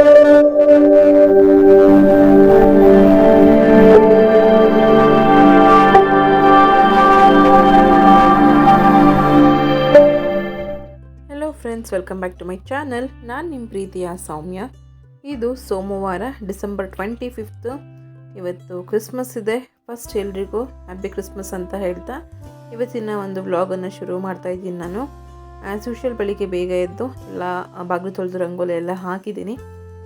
Hello friends welcome back to my channel ನಾನು ನಿಮ್ಮ ಪ್ರೀತಿಯ ಸೌಮ್ಯ. ಇದು ಸೋಮವಾರ, ಡಿಸೆಂಬರ್ ಟ್ವೆಂಟಿ ಫಿಫ್ತು ಇವತ್ತು ಕ್ರಿಸ್ಮಸ್ ಇದೆ. ಫಸ್ಟ್ ಎಲ್ರಿಗೂ ಹ್ಯಾಪಿ ಕ್ರಿಸ್ಮಸ್ ಅಂತ ಹೇಳ್ತಾ ಇವತ್ತಿನ ಒಂದು ವ್ಲಾಗನ್ನು ಶುರು ಮಾಡ್ತಾ ಇದ್ದೀನಿ ನಾನು. ಆ್ಯಸ್ ಯೂಶುವಲ್ ಬೆಳಿಗ್ಗೆ ಬೇಗ ಎದ್ದು ಎಲ್ಲ ಬಾಗಿಲು ತೊಳೆದು ರಂಗೋಲಿ ಎಲ್ಲ ಹಾಕಿದ್ದೀನಿ.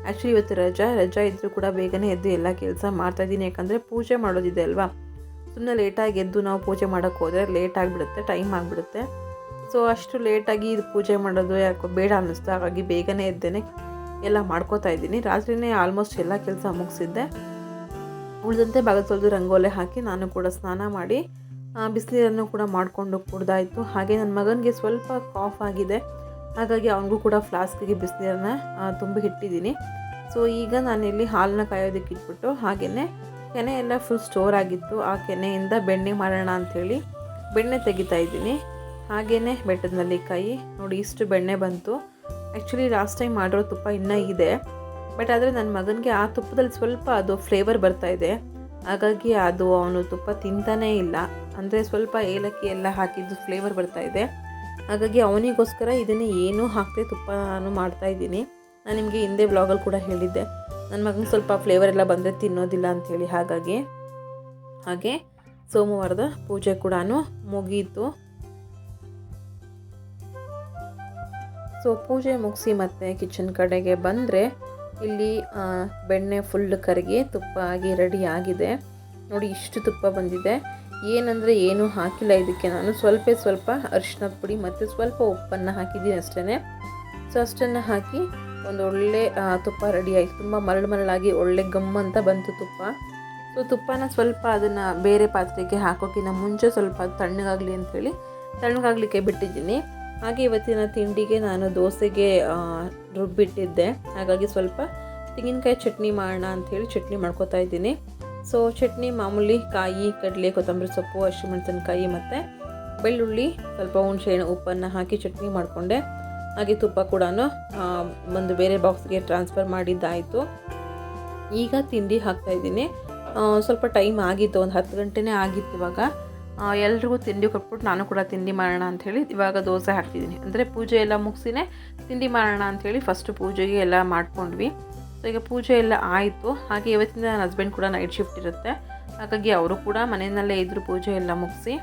ಆ್ಯಕ್ಚುಲಿ ಇವತ್ತು ರಜಾ ರಜಾ ಇದ್ದರೂ ಕೂಡ ಬೇಗನೆ ಎದ್ದು ಎಲ್ಲ ಕೆಲಸ ಮಾಡ್ತಾಯಿದ್ದೀನಿ ಯಾಕಂದರೆ ಪೂಜೆ ಮಾಡೋದಿದೆ ಅಲ್ವಾ? ಸುಮ್ಮನೆ ಲೇಟಾಗಿ ಎದ್ದು ನಾವು ಪೂಜೆ ಮಾಡೋಕ್ಕೆ ಹೋದರೆ ಲೇಟ್ ಆಗಿಬಿಡುತ್ತೆ ಟೈಮ್ ಆಗಿಬಿಡುತ್ತೆ. ಸೊ ಅಷ್ಟು ಲೇಟಾಗಿ ಇದು ಪೂಜೆ ಮಾಡೋದು ಯಾಕೋ ಬೇಡ ಅನ್ನಿಸ್ತು. ಹಾಗಾಗಿ ಬೇಗನೆ ಎದ್ದೇನೆ ಎಲ್ಲ ಮಾಡ್ಕೋತಾ ಇದ್ದೀನಿ. ರಾತ್ರಿನೇ ಆಲ್ಮೋಸ್ಟ್ ಎಲ್ಲ ಕೆಲಸ ಮುಗಿಸಿದ್ದೆ. ಉಳಿದಂತೆ ಬಾಗಿಲು ತೊಳೆದು ರಂಗೋಲೆ ಹಾಕಿ ನಾನು ಕೂಡ ಸ್ನಾನ ಮಾಡಿ ಬಿಸಿನೀರನ್ನು ಕೂಡ ಮಾಡಿಕೊಂಡು ಕುಡ್ದಾಯಿತು. ಹಾಗೆ ನನ್ನ ಮಗನಿಗೆ ಸ್ವಲ್ಪ ಕಾಫ್ ಆಗಿದೆ. ಹಾಗಾಗಿ ಅವನಿಗೂ ಕೂಡ ಫ್ಲಾಸ್ಕಿಗೆ ಬಿಸಿನೀರನ್ನ ತುಂಬಿ ಇಟ್ಟಿದ್ದೀನಿ. ಸೊ ಈಗ ನಾನಿಲ್ಲಿ ಹಾಲನ್ನ ಕಾಯೋದಕ್ಕೆ ಇಟ್ಬಿಟ್ಟು ಹಾಗೆಯೇ ಕೆನೆ ಎಲ್ಲ ಫುಲ್ ಸ್ಟೋರ್ ಆಗಿತ್ತು. ಆ ಕೆನೆಯಿಂದ ಬೆಣ್ಣೆ ಮಾಡೋಣ ಅಂಥೇಳಿ ಬೆಣ್ಣೆ ತೆಗಿತಾ ಇದ್ದೀನಿ. ಹಾಗೆಯೇ ಬೆಟ್ಟದ ನೆಲ್ಲಿಕಾಯಿ ನೋಡಿ ಇಷ್ಟು ಬೆಣ್ಣೆ ಬಂತು. ಆ್ಯಕ್ಚುಲಿ ಲಾಸ್ಟ್ ಟೈಮ್ ಮಾಡಿರೋ ತುಪ್ಪ ಇನ್ನೂ ಇದೆ. ಬಟ್ ಆದರೆ ನನ್ನ ಮಗನಿಗೆ ಆ ತುಪ್ಪದಲ್ಲಿ ಸ್ವಲ್ಪ ಅದು ಫ್ಲೇವರ್ ಬರ್ತಾ ಇದೆ. ಹಾಗಾಗಿ ಅದು ಅವನು ತುಪ್ಪ ತಿಂತಾನೇ ಇಲ್ಲ. ಅಂದರೆ ಸ್ವಲ್ಪ ಏಲಕ್ಕಿ ಎಲ್ಲ ಹಾಕಿದ್ದು ಫ್ಲೇವರ್ ಬರ್ತಾ ಇದೆ. ಹಾಗಾಗಿ ಅವನಿಗೋಸ್ಕರ ಇದನ್ನು ಏನೂ ಹಾಕದೆ ತುಪ್ಪ ನಾನು ಮಾಡ್ತಾ ಇದ್ದೀನಿ. ನಾನು ನಿಮಗೆ ಹಿಂದೆ ಬ್ಲಾಗಲ್ಲಿ ಕೂಡ ಹೇಳಿದ್ದೆ. ನನ್ನ ಮಗನಿಗೆ ಸ್ವಲ್ಪ ಫ್ಲೇವರ್ ಎಲ್ಲ ಬಂದರೆ ತಿನ್ನೋದಿಲ್ಲ ಅಂಥೇಳಿ ಹಾಗಾಗಿ. ಹಾಗೆ ಸೋಮವಾರದ ಪೂಜೆ ಕೂಡ ಮುಗೀತು. ಸೊ ಪೂಜೆ ಮುಗಿಸಿ ಮತ್ತೆ ಕಿಚನ್ ಕಡೆಗೆ ಬಂದರೆ ಇಲ್ಲಿ ಬೆಣ್ಣೆ ಫುಲ್ ಕರಗಿ ತುಪ್ಪ ಆಗಿ ರೆಡಿ ಆಗಿದೆ. ನೋಡಿ ಇಷ್ಟು ತುಪ್ಪ ಬಂದಿದೆ. ಏನಂದರೆ ಏನೂ ಹಾಕಿಲ್ಲ ಇದಕ್ಕೆ ನಾನು. ಸ್ವಲ್ಪ ಸ್ವಲ್ಪ ಅರಿಶಿನ ಪುಡಿ ಮತ್ತು ಸ್ವಲ್ಪ ಉಪ್ಪನ್ನು ಹಾಕಿದ್ದೀನಿ ಅಷ್ಟೇ ಸೊ ಅಷ್ಟನ್ನು ಹಾಕಿ ಒಂದು ಒಳ್ಳೆ ತುಪ್ಪ ರೆಡಿ ಆಯಿತು ತುಂಬ ಮರಳು ಮರಳಾಗಿ ಒಳ್ಳೆ ಗಮ್ ಅಂತ ಬಂತು ತುಪ್ಪ. ಸೊ ತುಪ್ಪನ ಸ್ವಲ್ಪ ಅದನ್ನು ಬೇರೆ ಪಾತ್ರೆಗೆ ಹಾಕೋಕ್ಕಿಂತ ಮುಂಚೆ ಸ್ವಲ್ಪ ತಣ್ಣಗಾಗಲಿ ಅಂಥೇಳಿ ತಣ್ಣಗಾಗಲಿಕ್ಕೆ ಬಿಟ್ಟಿದ್ದೀನಿ. ಹಾಗೆ ಇವತ್ತಿನ ತಿಂಡಿಗೆ ನಾನು ದೋಸೆಗೆ ರುಬ್ಬಿಟ್ಟಿದ್ದೆ. ಹಾಗಾಗಿ ಸ್ವಲ್ಪ ತೆಂಗಿನಕಾಯಿ ಚಟ್ನಿ ಮಾಡೋಣ ಅಂಥೇಳಿ ಚಟ್ನಿ ಮಾಡ್ಕೋತಾ ಇದ್ದೀನಿ. ಸೊ ಚಟ್ನಿ ಮಾಮೂಲಿ ಕಾಯಿ, ಕಡಲೆ, ಕೊತ್ತಂಬರಿ ಸೊಪ್ಪು ಹಸಿಮೆಣಸಿನಕಾಯಿ ಮತ್ತು ಬೆಳ್ಳುಳ್ಳಿ, ಸ್ವಲ್ಪ ಹುಣಸೆಹಣ್ಣು ಉಪ್ಪನ್ನು ಹಾಕಿ ಚಟ್ನಿ ಮಾಡಿಕೊಂಡೆ. ಹಾಗೆ ತುಪ್ಪ ಕೂಡ ಒಂದು ಬೇರೆ ಬಾಕ್ಸ್ಗೆ ಟ್ರಾನ್ಸ್ಫರ್ ಮಾಡಿದ್ದಾಯಿತು. ಈಗ ತಿಂಡಿ ಹಾಕ್ತಾಯಿದ್ದೀನಿ ಸ್ವಲ್ಪ ಟೈಮ್ ಆಗಿತ್ತು, ಒಂದು ಹತ್ತು ಗಂಟೆನೇ ಆಗಿತ್ತು ಇವಾಗ. ಎಲ್ರಿಗೂ ತಿಂಡಿ ಕೊಟ್ಬಿಟ್ಟು ನಾನು ಕೂಡ ತಿಂಡಿ ಮಾಡೋಣ ಅಂಥೇಳಿ ಇವಾಗ ದೋಸೆ ಹಾಕ್ತಿದ್ದೀನಿ. ಅಂದರೆ ಪೂಜೆ ಎಲ್ಲ ಮುಗಿಸಿನೇ ತಿಂಡಿ ಮಾಡೋಣ ಅಂಥೇಳಿ ಫಸ್ಟು ಪೂಜೆಗೆ ಎಲ್ಲ ಮಾಡ್ಕೊಂಡ್ವಿ. ಸೊ ಈಗ ಪೂಜೆ ಎಲ್ಲ ಆಯಿತು. ಹಾಗೆ ಇವತ್ತಿಂದ ನನ್ನ ಹಸ್ಬೆಂಡ್ ಕೂಡ ನೈಟ್ ಶಿಫ್ಟ್ ಇರುತ್ತೆ. ಹಾಗಾಗಿ ಅವರು ಕೂಡ ಮನೆಯಲ್ಲೇ ಇದ್ದರು ಪೂಜೆ ಎಲ್ಲ ಮುಗಿಸಿ.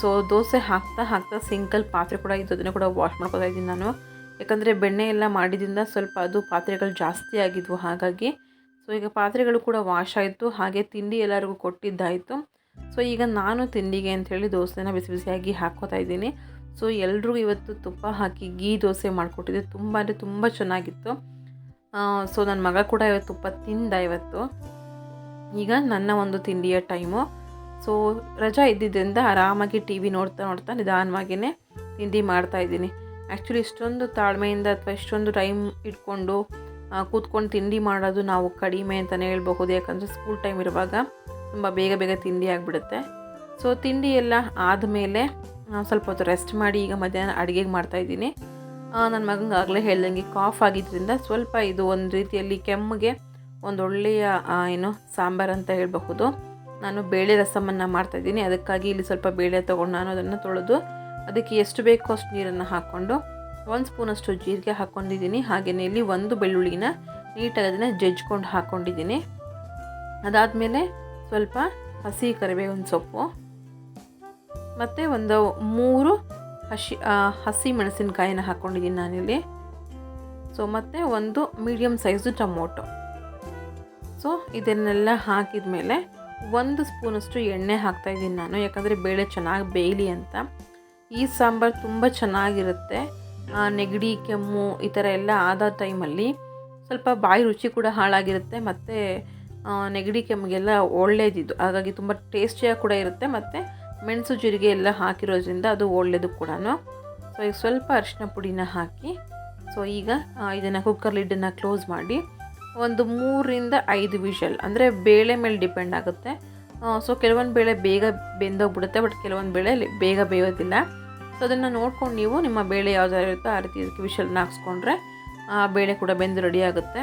ಸೊ ದೋಸೆ ಹಾಕ್ತಾ ಹಾಕ್ತಾ ಸಿಂಕಲ್ ಪಾತ್ರೆ ಕೂಡ ಇದ್ದು ಅದನ್ನು ಕೂಡ ವಾಶ್ ಮಾಡ್ಕೊತಾ ಇದ್ದೀನಿ ನಾನು. ಯಾಕಂದರೆ ಬೆಣ್ಣೆ ಎಲ್ಲ ಮಾಡಿದ್ರಿಂದ ಸ್ವಲ್ಪ ಅದು ಪಾತ್ರೆಗಳು ಜಾಸ್ತಿ ಆಗಿದ್ವು ಹಾಗಾಗಿ. ಸೊ ಈಗ ಪಾತ್ರೆಗಳು ಕೂಡ ವಾಶ್ ಆಯಿತು, ಹಾಗೆ ತಿಂಡಿ ಎಲ್ಲರಿಗೂ ಕೊಟ್ಟಿದ್ದಾಯಿತು. ಸೊ ಈಗ ನಾನು ತಿಂಡಿಗೆ ಅಂಥೇಳಿ ದೋಸೆನ ಬಿಸಿ ಬಿಸಿಯಾಗಿ ಹಾಕ್ಕೋತಾ ಇದ್ದೀನಿ. ಸೊ ಎಲ್ಲರಿಗೂ ಇವತ್ತು ತುಪ್ಪ ಹಾಕಿ ಗೀ ದೋಸೆ ಮಾಡಿಕೊಟ್ಟಿದ್ದೆ. ತುಂಬ ಅಂದರೆ ತುಂಬ ಚೆನ್ನಾಗಿತ್ತು. ಸೊ ನನ್ನ ಮಗ ಕೂಡ ಇವತ್ತು ತುಪ್ಪ ತಿಂದ ಇವತ್ತು. ಈಗ ನನ್ನ ಒಂದು ತಿಂಡಿಯ ಟೈಮು ಸೊ ರಜಾ ಇದ್ದಿದ್ದರಿಂದ ಆರಾಮಾಗಿ ಟಿ ವಿ ನೋಡ್ತಾ ನೋಡ್ತಾ ನಿಧಾನವಾಗಿಯೇ ತಿಂಡಿ ಮಾಡ್ತಾಯಿದ್ದೀನಿ ಆ್ಯಕ್ಚುಲಿ ಇಷ್ಟೊಂದು ತಾಳ್ಮೆಯಿಂದ ಅಥವಾ ಇಷ್ಟೊಂದು ಟೈಮ್ ಇಟ್ಕೊಂಡು ಕೂತ್ಕೊಂಡು ತಿಂಡಿ ಮಾಡೋದು ನಾವು ಕಡಿಮೆ ಅಂತಲೇ ಹೇಳ್ಬಹುದು. ಯಾಕಂದರೆ ಸ್ಕೂಲ್ ಟೈಮ್ ಇರುವಾಗ ತುಂಬ ಬೇಗ ಬೇಗ ತಿಂಡಿ ಆಗಿಬಿಡುತ್ತೆ. ಸೊ ತಿಂಡಿ ಎಲ್ಲ ಆದಮೇಲೆ ಸ್ವಲ್ಪ ಹೊತ್ತು ರೆಸ್ಟ್ ಮಾಡಿ ಈಗ ಮಧ್ಯಾಹ್ನ ಅಡುಗೆಗೆ ಮಾಡ್ತಾಯಿದ್ದೀನಿ ನನ್ನ ಮಗನಿಗೆ ಆಗಲೇ ಹೇಳ್ದಂಗೆ ಕಾಫ್ ಆಗಿದ್ದರಿಂದ ಸ್ವಲ್ಪ ಇದು ಒಂದು ರೀತಿಯಲ್ಲಿ ಕೆಮ್ಮಿಗೆ ಒಂದು ಒಳ್ಳೆಯ ಏನು ಸಾಂಬಾರು ಅಂತ ಹೇಳಬಹುದು. ನಾನು ಬೇಳೆ ರಸಮನ್ನು ಮಾಡ್ತಾಯಿದ್ದೀನಿ ಅದಕ್ಕಾಗಿ ಇಲ್ಲಿ ಸ್ವಲ್ಪ ಬೇಳೆ ತೊಗೊಂಡು ನಾನು ಅದನ್ನು ತೊಳೆದು ಅದಕ್ಕೆ ಎಷ್ಟು ಬೇಕೋ ಅಷ್ಟು ನೀರನ್ನು ಹಾಕ್ಕೊಂಡು ಒಂದು ಸ್ಪೂನಷ್ಟು ಜೀರಿಗೆ ಹಾಕ್ಕೊಂಡಿದ್ದೀನಿ. ಹಾಗೆಯೇ ಇಲ್ಲಿ ಒಂದು ಬೆಳ್ಳುಳ್ಳಿನ ನೀಟಾಗಿ ಅದನ್ನು ಜಜ್ಕೊಂಡು ಹಾಕ್ಕೊಂಡಿದ್ದೀನಿ. ಅದಾದಮೇಲೆ ಸ್ವಲ್ಪ ಹಸಿ ಕರಿಬೇವಿನ ಸೊಪ್ಪು, ಮತ್ತು ಒಂದು ಮೂರು ಹಸಿ ಹಸಿ ಮೆಣಸಿನಕಾಯಿನ ಹಾಕ್ಕೊಂಡಿದ್ದೀನಿ ನಾನಿಲ್ಲಿ. ಸೊ ಮತ್ತು ಒಂದು ಮೀಡಿಯಮ್ ಸೈಜು ಟೊಮೊಟೊ. ಸೊ ಇದನ್ನೆಲ್ಲ ಹಾಕಿದ ಮೇಲೆ ಒಂದು ಸ್ಪೂನಷ್ಟು ಎಣ್ಣೆ ಹಾಕ್ತಾಯಿದ್ದೀನಿ ನಾನು, ಯಾಕಂದರೆ ಬೇಳೆ ಚೆನ್ನಾಗಿ ಬೇಯಲಿ ಅಂತ. ಈ ಸಾಂಬಾರು ತುಂಬ ಚೆನ್ನಾಗಿರುತ್ತೆ. ನೆಗಡಿ, ಕೆಮ್ಮು, ಈ ಥರ ಎಲ್ಲ ಆದ ಟೈಮಲ್ಲಿ ಸ್ವಲ್ಪ ಬಾಯಿ ರುಚಿ ಕೂಡ ಹಾಳಾಗಿರುತ್ತೆ, ಮತ್ತು ನೆಗಡಿ, ಕೆಮ್ಮಿಗೆಲ್ಲ ಒಳ್ಳೇದಿದ್ದು ಹಾಗಾಗಿ ತುಂಬ ಟೇಸ್ಟಿಯಾಗಿ ಕೂಡ ಇರುತ್ತೆ, ಮತ್ತು ಮೆಣಸು ಜೀರಿಗೆ ಎಲ್ಲ ಹಾಕಿರೋದ್ರಿಂದ ಅದು ಒಳ್ಳೆಯದು ಕೂಡ ಸೊ ಈಗ ಸ್ವಲ್ಪ ಅರಿಶಿನ ಪುಡಿನ ಹಾಕಿ ಸೊ ಈಗ ಇದನ್ನು ಕುಕ್ಕರ್ ಲಿಡ್ಡನ್ನು ಕ್ಲೋಸ್ ಮಾಡಿ ಒಂದು ಮೂರರಿಂದ ಐದು ವಿಷಲ್, ಅಂದರೆ ಬೇಳೆ ಮೇಲೆ ಡಿಪೆಂಡ್ ಆಗುತ್ತೆ. ಸೊ ಕೆಲವೊಂದು ಬೇಳೆ ಬೇಗ ಬೆಂದೋಗ್ಬಿಡುತ್ತೆ ಬಟ್ ಕೆಲವೊಂದು ಬೇಳೆ ಬೇಗ ಬೇಯೋದಿಲ್ಲ. ಸೊ ಅದನ್ನು ನೋಡ್ಕೊಂಡು ನೀವು ನಿಮ್ಮ ಬೇಳೆ ಯಾವ್ದಾರು ಇರುತ್ತೋ ಆ ರೀತಿ ಇದಕ್ಕೆ ವಿಷಲ್ನ ಹಾಕ್ಸ್ಕೊಂಡ್ರೆ, ಆ ಬೇಳೆ ಕೂಡ ಬೆಂದು ರೆಡಿ ಆಗುತ್ತೆ.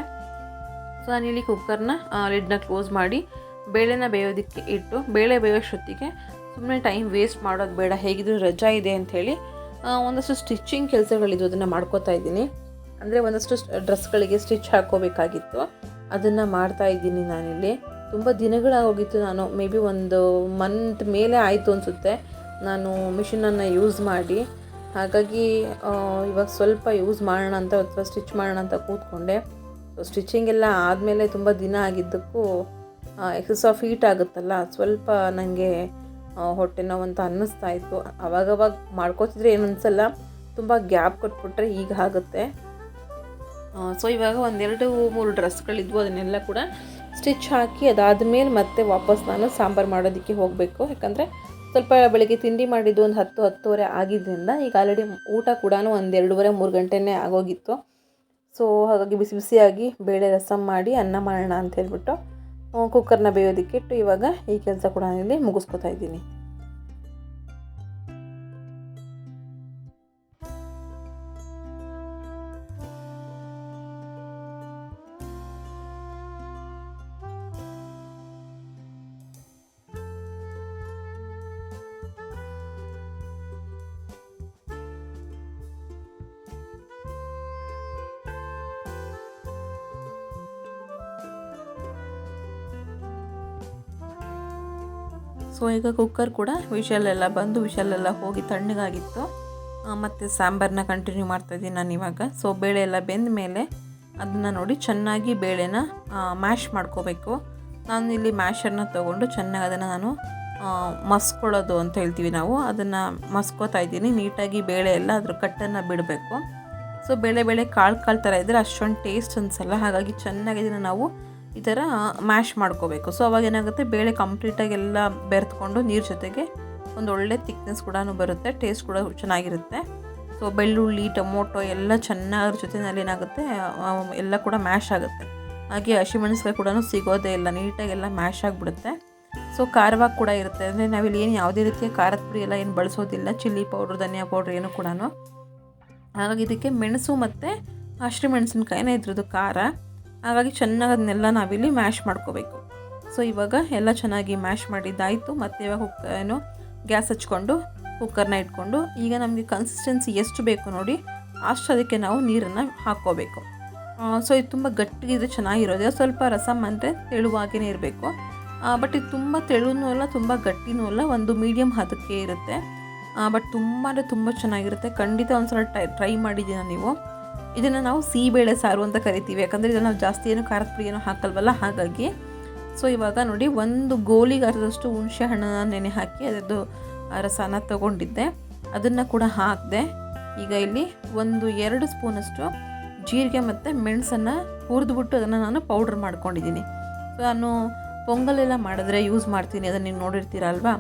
ಸೊ ಇಲ್ಲಿ ಕುಕ್ಕರ್ನ ಲಿಡ್ನ ಕ್ಲೋಸ್ ಮಾಡಿ ಬೇಳೆನ ಬೇಯೋದಕ್ಕೆ ಇಟ್ಟು, ಬೇಳೆ ಬೇಯೋಷ್ಟೊತ್ತಿಗೆ ಸುಮ್ಮನೆ ಟೈಮ್ ವೇಸ್ಟ್ ಮಾಡೋದು ಬೇಡ, ಹೇಗಿದ್ರು ರಜಾ ಇದೆ ಅಂಥೇಳಿ ಒಂದಷ್ಟು ಸ್ಟಿಚಿಂಗ್ ಕೆಲಸಗಳಿದ್ದು ಅದನ್ನು ಮಾಡ್ಕೋತಾ ಇದ್ದೀನಿ. ಅಂದರೆ ಒಂದಷ್ಟು ಡ್ರೆಸ್ಗಳಿಗೆ ಸ್ಟಿಚ್ ಹಾಕೋಬೇಕಾಗಿತ್ತು. ಅದನ್ನು ಮಾಡ್ತಾ ಇದ್ದೀನಿ ನಾನಿಲ್ಲಿ. ತುಂಬ ದಿನಗಳಾಗೋಗಿತ್ತು ನಾನು. ಮೇ ಬಿ ಒಂದು ಮಂತ್ ಮೇಲೆ ಆಯಿತು ಅನಿಸುತ್ತೆ. ನಾನು ಮಿಷಿನನ್ನು ಯೂಸ್ ಮಾಡಿ. ಹಾಗಾಗಿ ಇವಾಗ ಸ್ವಲ್ಪ ಯೂಸ್ ಮಾಡೋಣ ಅಂತ ಅಥವಾ ಸ್ಟಿಚ್ ಮಾಡೋಣ ಅಂತ ಕೂತ್ಕೊಂಡೆ. ಸ್ಟಿಚಿಂಗ್ ಎಲ್ಲ ಆದಮೇಲೆ ತುಂಬ ದಿನ ಆಗಿದ್ದಕ್ಕೂ ಎಕ್ಸಸ್ ಆಫ್ ಹೀಟ್ ಆಗುತ್ತಲ್ಲ, ಸ್ವಲ್ಪ ನನಗೆ ಹೊಟ್ಟೆ ನೋವು ಅಂತ ಅನ್ನಿಸ್ತಾ ಇತ್ತು. ಅವಾಗವಾಗ ಮಾಡ್ಕೋತಿದ್ರೆ ಏನು ಅನಿಸಲ್ಲ. ತುಂಬ ಗ್ಯಾಪ್ ಕೊಟ್ಬಿಟ್ರೆ ಈಗ ಆಗುತ್ತೆ. ಸೊ ಇವಾಗ ಒಂದೆರಡು ಮೂರು ಡ್ರೆಸ್ಗಳಿದ್ವು ಅದನ್ನೆಲ್ಲ ಕೂಡ ಸ್ಟಿಚ್ ಹಾಕಿ ಅದಾದಮೇಲೆ ಮತ್ತೆ ವಾಪಸ್ ನಾನು ಸಾಂಬಾರು ಮಾಡೋದಕ್ಕೆ ಹೋಗಬೇಕು. ಯಾಕಂದರೆ ಸ್ವಲ್ಪ ಬೆಳಗ್ಗೆ ತಿಂಡಿ ಮಾಡಿದ್ದು ಒಂದು ಹತ್ತು, ಹತ್ತುವರೆ ಆಗಿದ್ದರಿಂದ ಈಗ ಆಲ್ರೆಡಿ ಊಟ ಕೂಡ ಒಂದು ಎರಡೂವರೆ, ಮೂರು ಗಂಟೆನೇ ಆಗೋಗಿತ್ತು. ಸೊ ಹಾಗಾಗಿ ಬಿಸಿ ಬಿಸಿಯಾಗಿ ಬೇಳೆ ರಸಂ ಮಾಡಿ ಅನ್ನ ಮಾಡೋಣ ಅಂತ ಹೇಳ್ಬಿಟ್ಟು ಕುಕ್ಕರ್ನ ಬೇಯೋದಕ್ಕಿಟ್ಟು ಇವಾಗ ಈ ಕೆಲಸ ಕೂಡ ಇಲ್ಲಿ ಮುಗಿಸ್ಕೊತಾ ಇದ್ದೀನಿ. ಸೊ ಈಗ ಕುಕ್ಕರ್ ಕೂಡ ವಿಷಲೆಲ್ಲ ಬಂದು ವಿಷಲೆಲ್ಲ ಹೋಗಿ ತಣ್ಣಗಾಗಿತ್ತು. ಮತ್ತು ಸಾಂಬಾರನ್ನ ಕಂಟಿನ್ಯೂ ಮಾಡ್ತಾಯಿದ್ದೀನಿ ನಾನು ಇವಾಗ. ಸೊ ಬೇಳೆ ಎಲ್ಲ ಬೆಂದ ಮೇಲೆ ಅದನ್ನು ನೋಡಿ ಚೆನ್ನಾಗಿ ಬೇಳೆನ ಮ್ಯಾಶ್ ಮಾಡ್ಕೋಬೇಕು. ನಾನು ಇಲ್ಲಿ ಮ್ಯಾಶರ್ನ ತೊಗೊಂಡು ಚೆನ್ನಾಗಿ ಅದನ್ನು ನಾನು ಮಸ್ಕೊಳ್ಳೋದು ಅಂತ ಹೇಳ್ತೀವಿ ನಾವು. ಅದನ್ನು ಮಸ್ಕೋತಾ ಇದ್ದೀನಿ. ನೀಟಾಗಿ ಬೇಳೆ ಎಲ್ಲ ಅದ್ರ ಕಟ್ಟನ್ನು ಬಿಡಬೇಕು. ಸೊ ಬೇಳೆ ಬೇಳೆ ಕಾಳು ಕಾಳು ಥರ ಇದ್ದರೆ ಅಷ್ಟೊಂದು ಟೇಸ್ಟ್ ಅನಿಸಲ್ಲ. ಹಾಗಾಗಿ ಚೆನ್ನಾಗಿ ಇದನ್ನು ನಾವು ಈ ಥರ ಮ್ಯಾಶ್ ಮಾಡ್ಕೋಬೇಕು. ಸೊ ಅವಾಗ ಏನಾಗುತ್ತೆ? ಬೇಳೆ ಕಂಪ್ಲೀಟಾಗಿ ಎಲ್ಲ ಬೆರೆತ್ಕೊಂಡು ನೀರು ಜೊತೆಗೆ ಒಂದು ಒಳ್ಳೆ ತಿಕ್ನೆಸ್ ಕೂಡ ಬರುತ್ತೆ. ಟೇಸ್ಟ್ ಕೂಡ ಚೆನ್ನಾಗಿರುತ್ತೆ. ಸೊ ಬೆಳ್ಳುಳ್ಳಿ, ಟೊಮೊಟೊ ಎಲ್ಲ ಚೆನ್ನಾಗಿ ಜೊತೆಯಲ್ಲಿ ಏನಾಗುತ್ತೆ? ಎಲ್ಲ ಕೂಡ ಮ್ಯಾಶ್ ಆಗುತ್ತೆ. ಹಾಗೆ ಹಸಿಮೆಣಸಿಕಾಯಿ ಕೂಡ ಸಿಗೋದೇ ಇಲ್ಲ. ನೀಟಾಗಿ ಎಲ್ಲ ಮ್ಯಾಶ್ ಆಗಿಬಿಡುತ್ತೆ. ಸೊ ಖಾರವಾಗಿ ಕೂಡ ಇರುತ್ತೆ. ಅಂದರೆ ನಾವಿಲ್ಲಿ ಏನು ಯಾವುದೇ ರೀತಿಯ ಖಾರದ ಪುಡಿ ಎಲ್ಲ ಏನು ಬಳಸೋದಿಲ್ಲ. ಚಿಲ್ಲಿ ಪೌಡ್ರ್, ಧನಿಯಾ ಪೌಡ್ರ್ ಏನು ಕೂಡ ಹಾಗಾಗಿ ಇದಕ್ಕೆ ಮೆಣಸು ಮತ್ತು ಹಸಿಮೆಣಸಿನ್ಕಾಯಿನೇ ಇದ್ರದ್ದು ಖಾರ. ಹಾಗಾಗಿ ಚೆನ್ನಾಗಿ ಅದನ್ನೆಲ್ಲ ನಾವಿಲ್ಲಿ ಮ್ಯಾಶ್ ಮಾಡ್ಕೋಬೇಕು. ಸೊ ಇವಾಗ ಎಲ್ಲ ಚೆನ್ನಾಗಿ ಮ್ಯಾಶ್ ಮಾಡಿದ್ದಾಯಿತು. ಮತ್ತು ಇವಾಗ ಕುಕ್ ಏನು, ಗ್ಯಾಸ್ ಹಚ್ಕೊಂಡು ಕುಕ್ಕರ್ನ ಇಟ್ಕೊಂಡು, ಈಗ ನಮಗೆ ಕನ್ಸಿಸ್ಟೆನ್ಸಿ ಎಷ್ಟು ಬೇಕು ನೋಡಿ, ಅಷ್ಟು ಅದಕ್ಕೆ ನಾವು ನೀರನ್ನು ಹಾಕ್ಕೋಬೇಕು. ಸೊ ಇದು ತುಂಬ ಗಟ್ಟಿಗಿದ್ರೆ ಚೆನ್ನಾಗಿರೋದೇ. ಸ್ವಲ್ಪ ರಸಮ್ ಅಂದರೆ ತೆಳುವಾಗೇ ಇರಬೇಕು. ಬಟ್ ಇದು ತುಂಬ ತೆಳುನೂ ಅಲ್ಲ, ತುಂಬ ಗಟ್ಟಿನೂ ಅಲ್ಲ, ಒಂದು ಮೀಡಿಯಮ್ ಹದಕ್ಕೆ ಇರುತ್ತೆ. ಬಟ್ ತುಂಬ ಅಂದರೆ ತುಂಬ ಚೆನ್ನಾಗಿರುತ್ತೆ. ಖಂಡಿತ ಒಂದ್ಸಲ ಟ್ರೈ ಟ್ರೈ ಮಾಡಿದ್ದೀನ ನೀವು? ಇದನ್ನು ನಾವು ಸಿಹಿಬೇಳೆ ಸಾರು ಅಂತ ಕರಿತೀವಿ. ಯಾಕಂದರೆ ಇದನ್ನು ನಾವು ಜಾಸ್ತಿ ಏನು ಖಾರದ ಪುಡಿ ಏನು ಹಾಕಲ್ವಲ್ಲ? ಹಾಗಾಗಿ ಸೊ ಇವಾಗ ನೋಡಿ, ಒಂದು ಗೋಲಿಗೆ ಅರ್ಧದಷ್ಟು ಹುಣಸೆ ಹಣ್ಣನ್ನು ನೆನೆ ಹಾಕಿ ಅದರದ್ದು ರಸನ ತಗೊಂಡಿದ್ದೆ. ಅದನ್ನು ಕೂಡ ಹಾಕಿದೆ, ಈಗ ಇಲ್ಲಿ ಒಂದು ಎರಡು ಸ್ಪೂನಷ್ಟು ಜೀರಿಗೆ ಮತ್ತು ಮೆಣಸನ್ನು ಹುರಿದ್ಬಿಟ್ಟು ಅದನ್ನು ನಾನು ಪೌಡ್ರ್ ಮಾಡ್ಕೊಂಡಿದ್ದೀನಿ. ಸೊ ನಾನು ಪೊಂಗಲೆಲ್ಲ ಮಾಡಿದ್ರೆ ಯೂಸ್ ಮಾಡ್ತೀನಿ, ಅದನ್ನು ನೀವು ನೋಡಿರ್ತೀರ ಅಲ್ವಾ?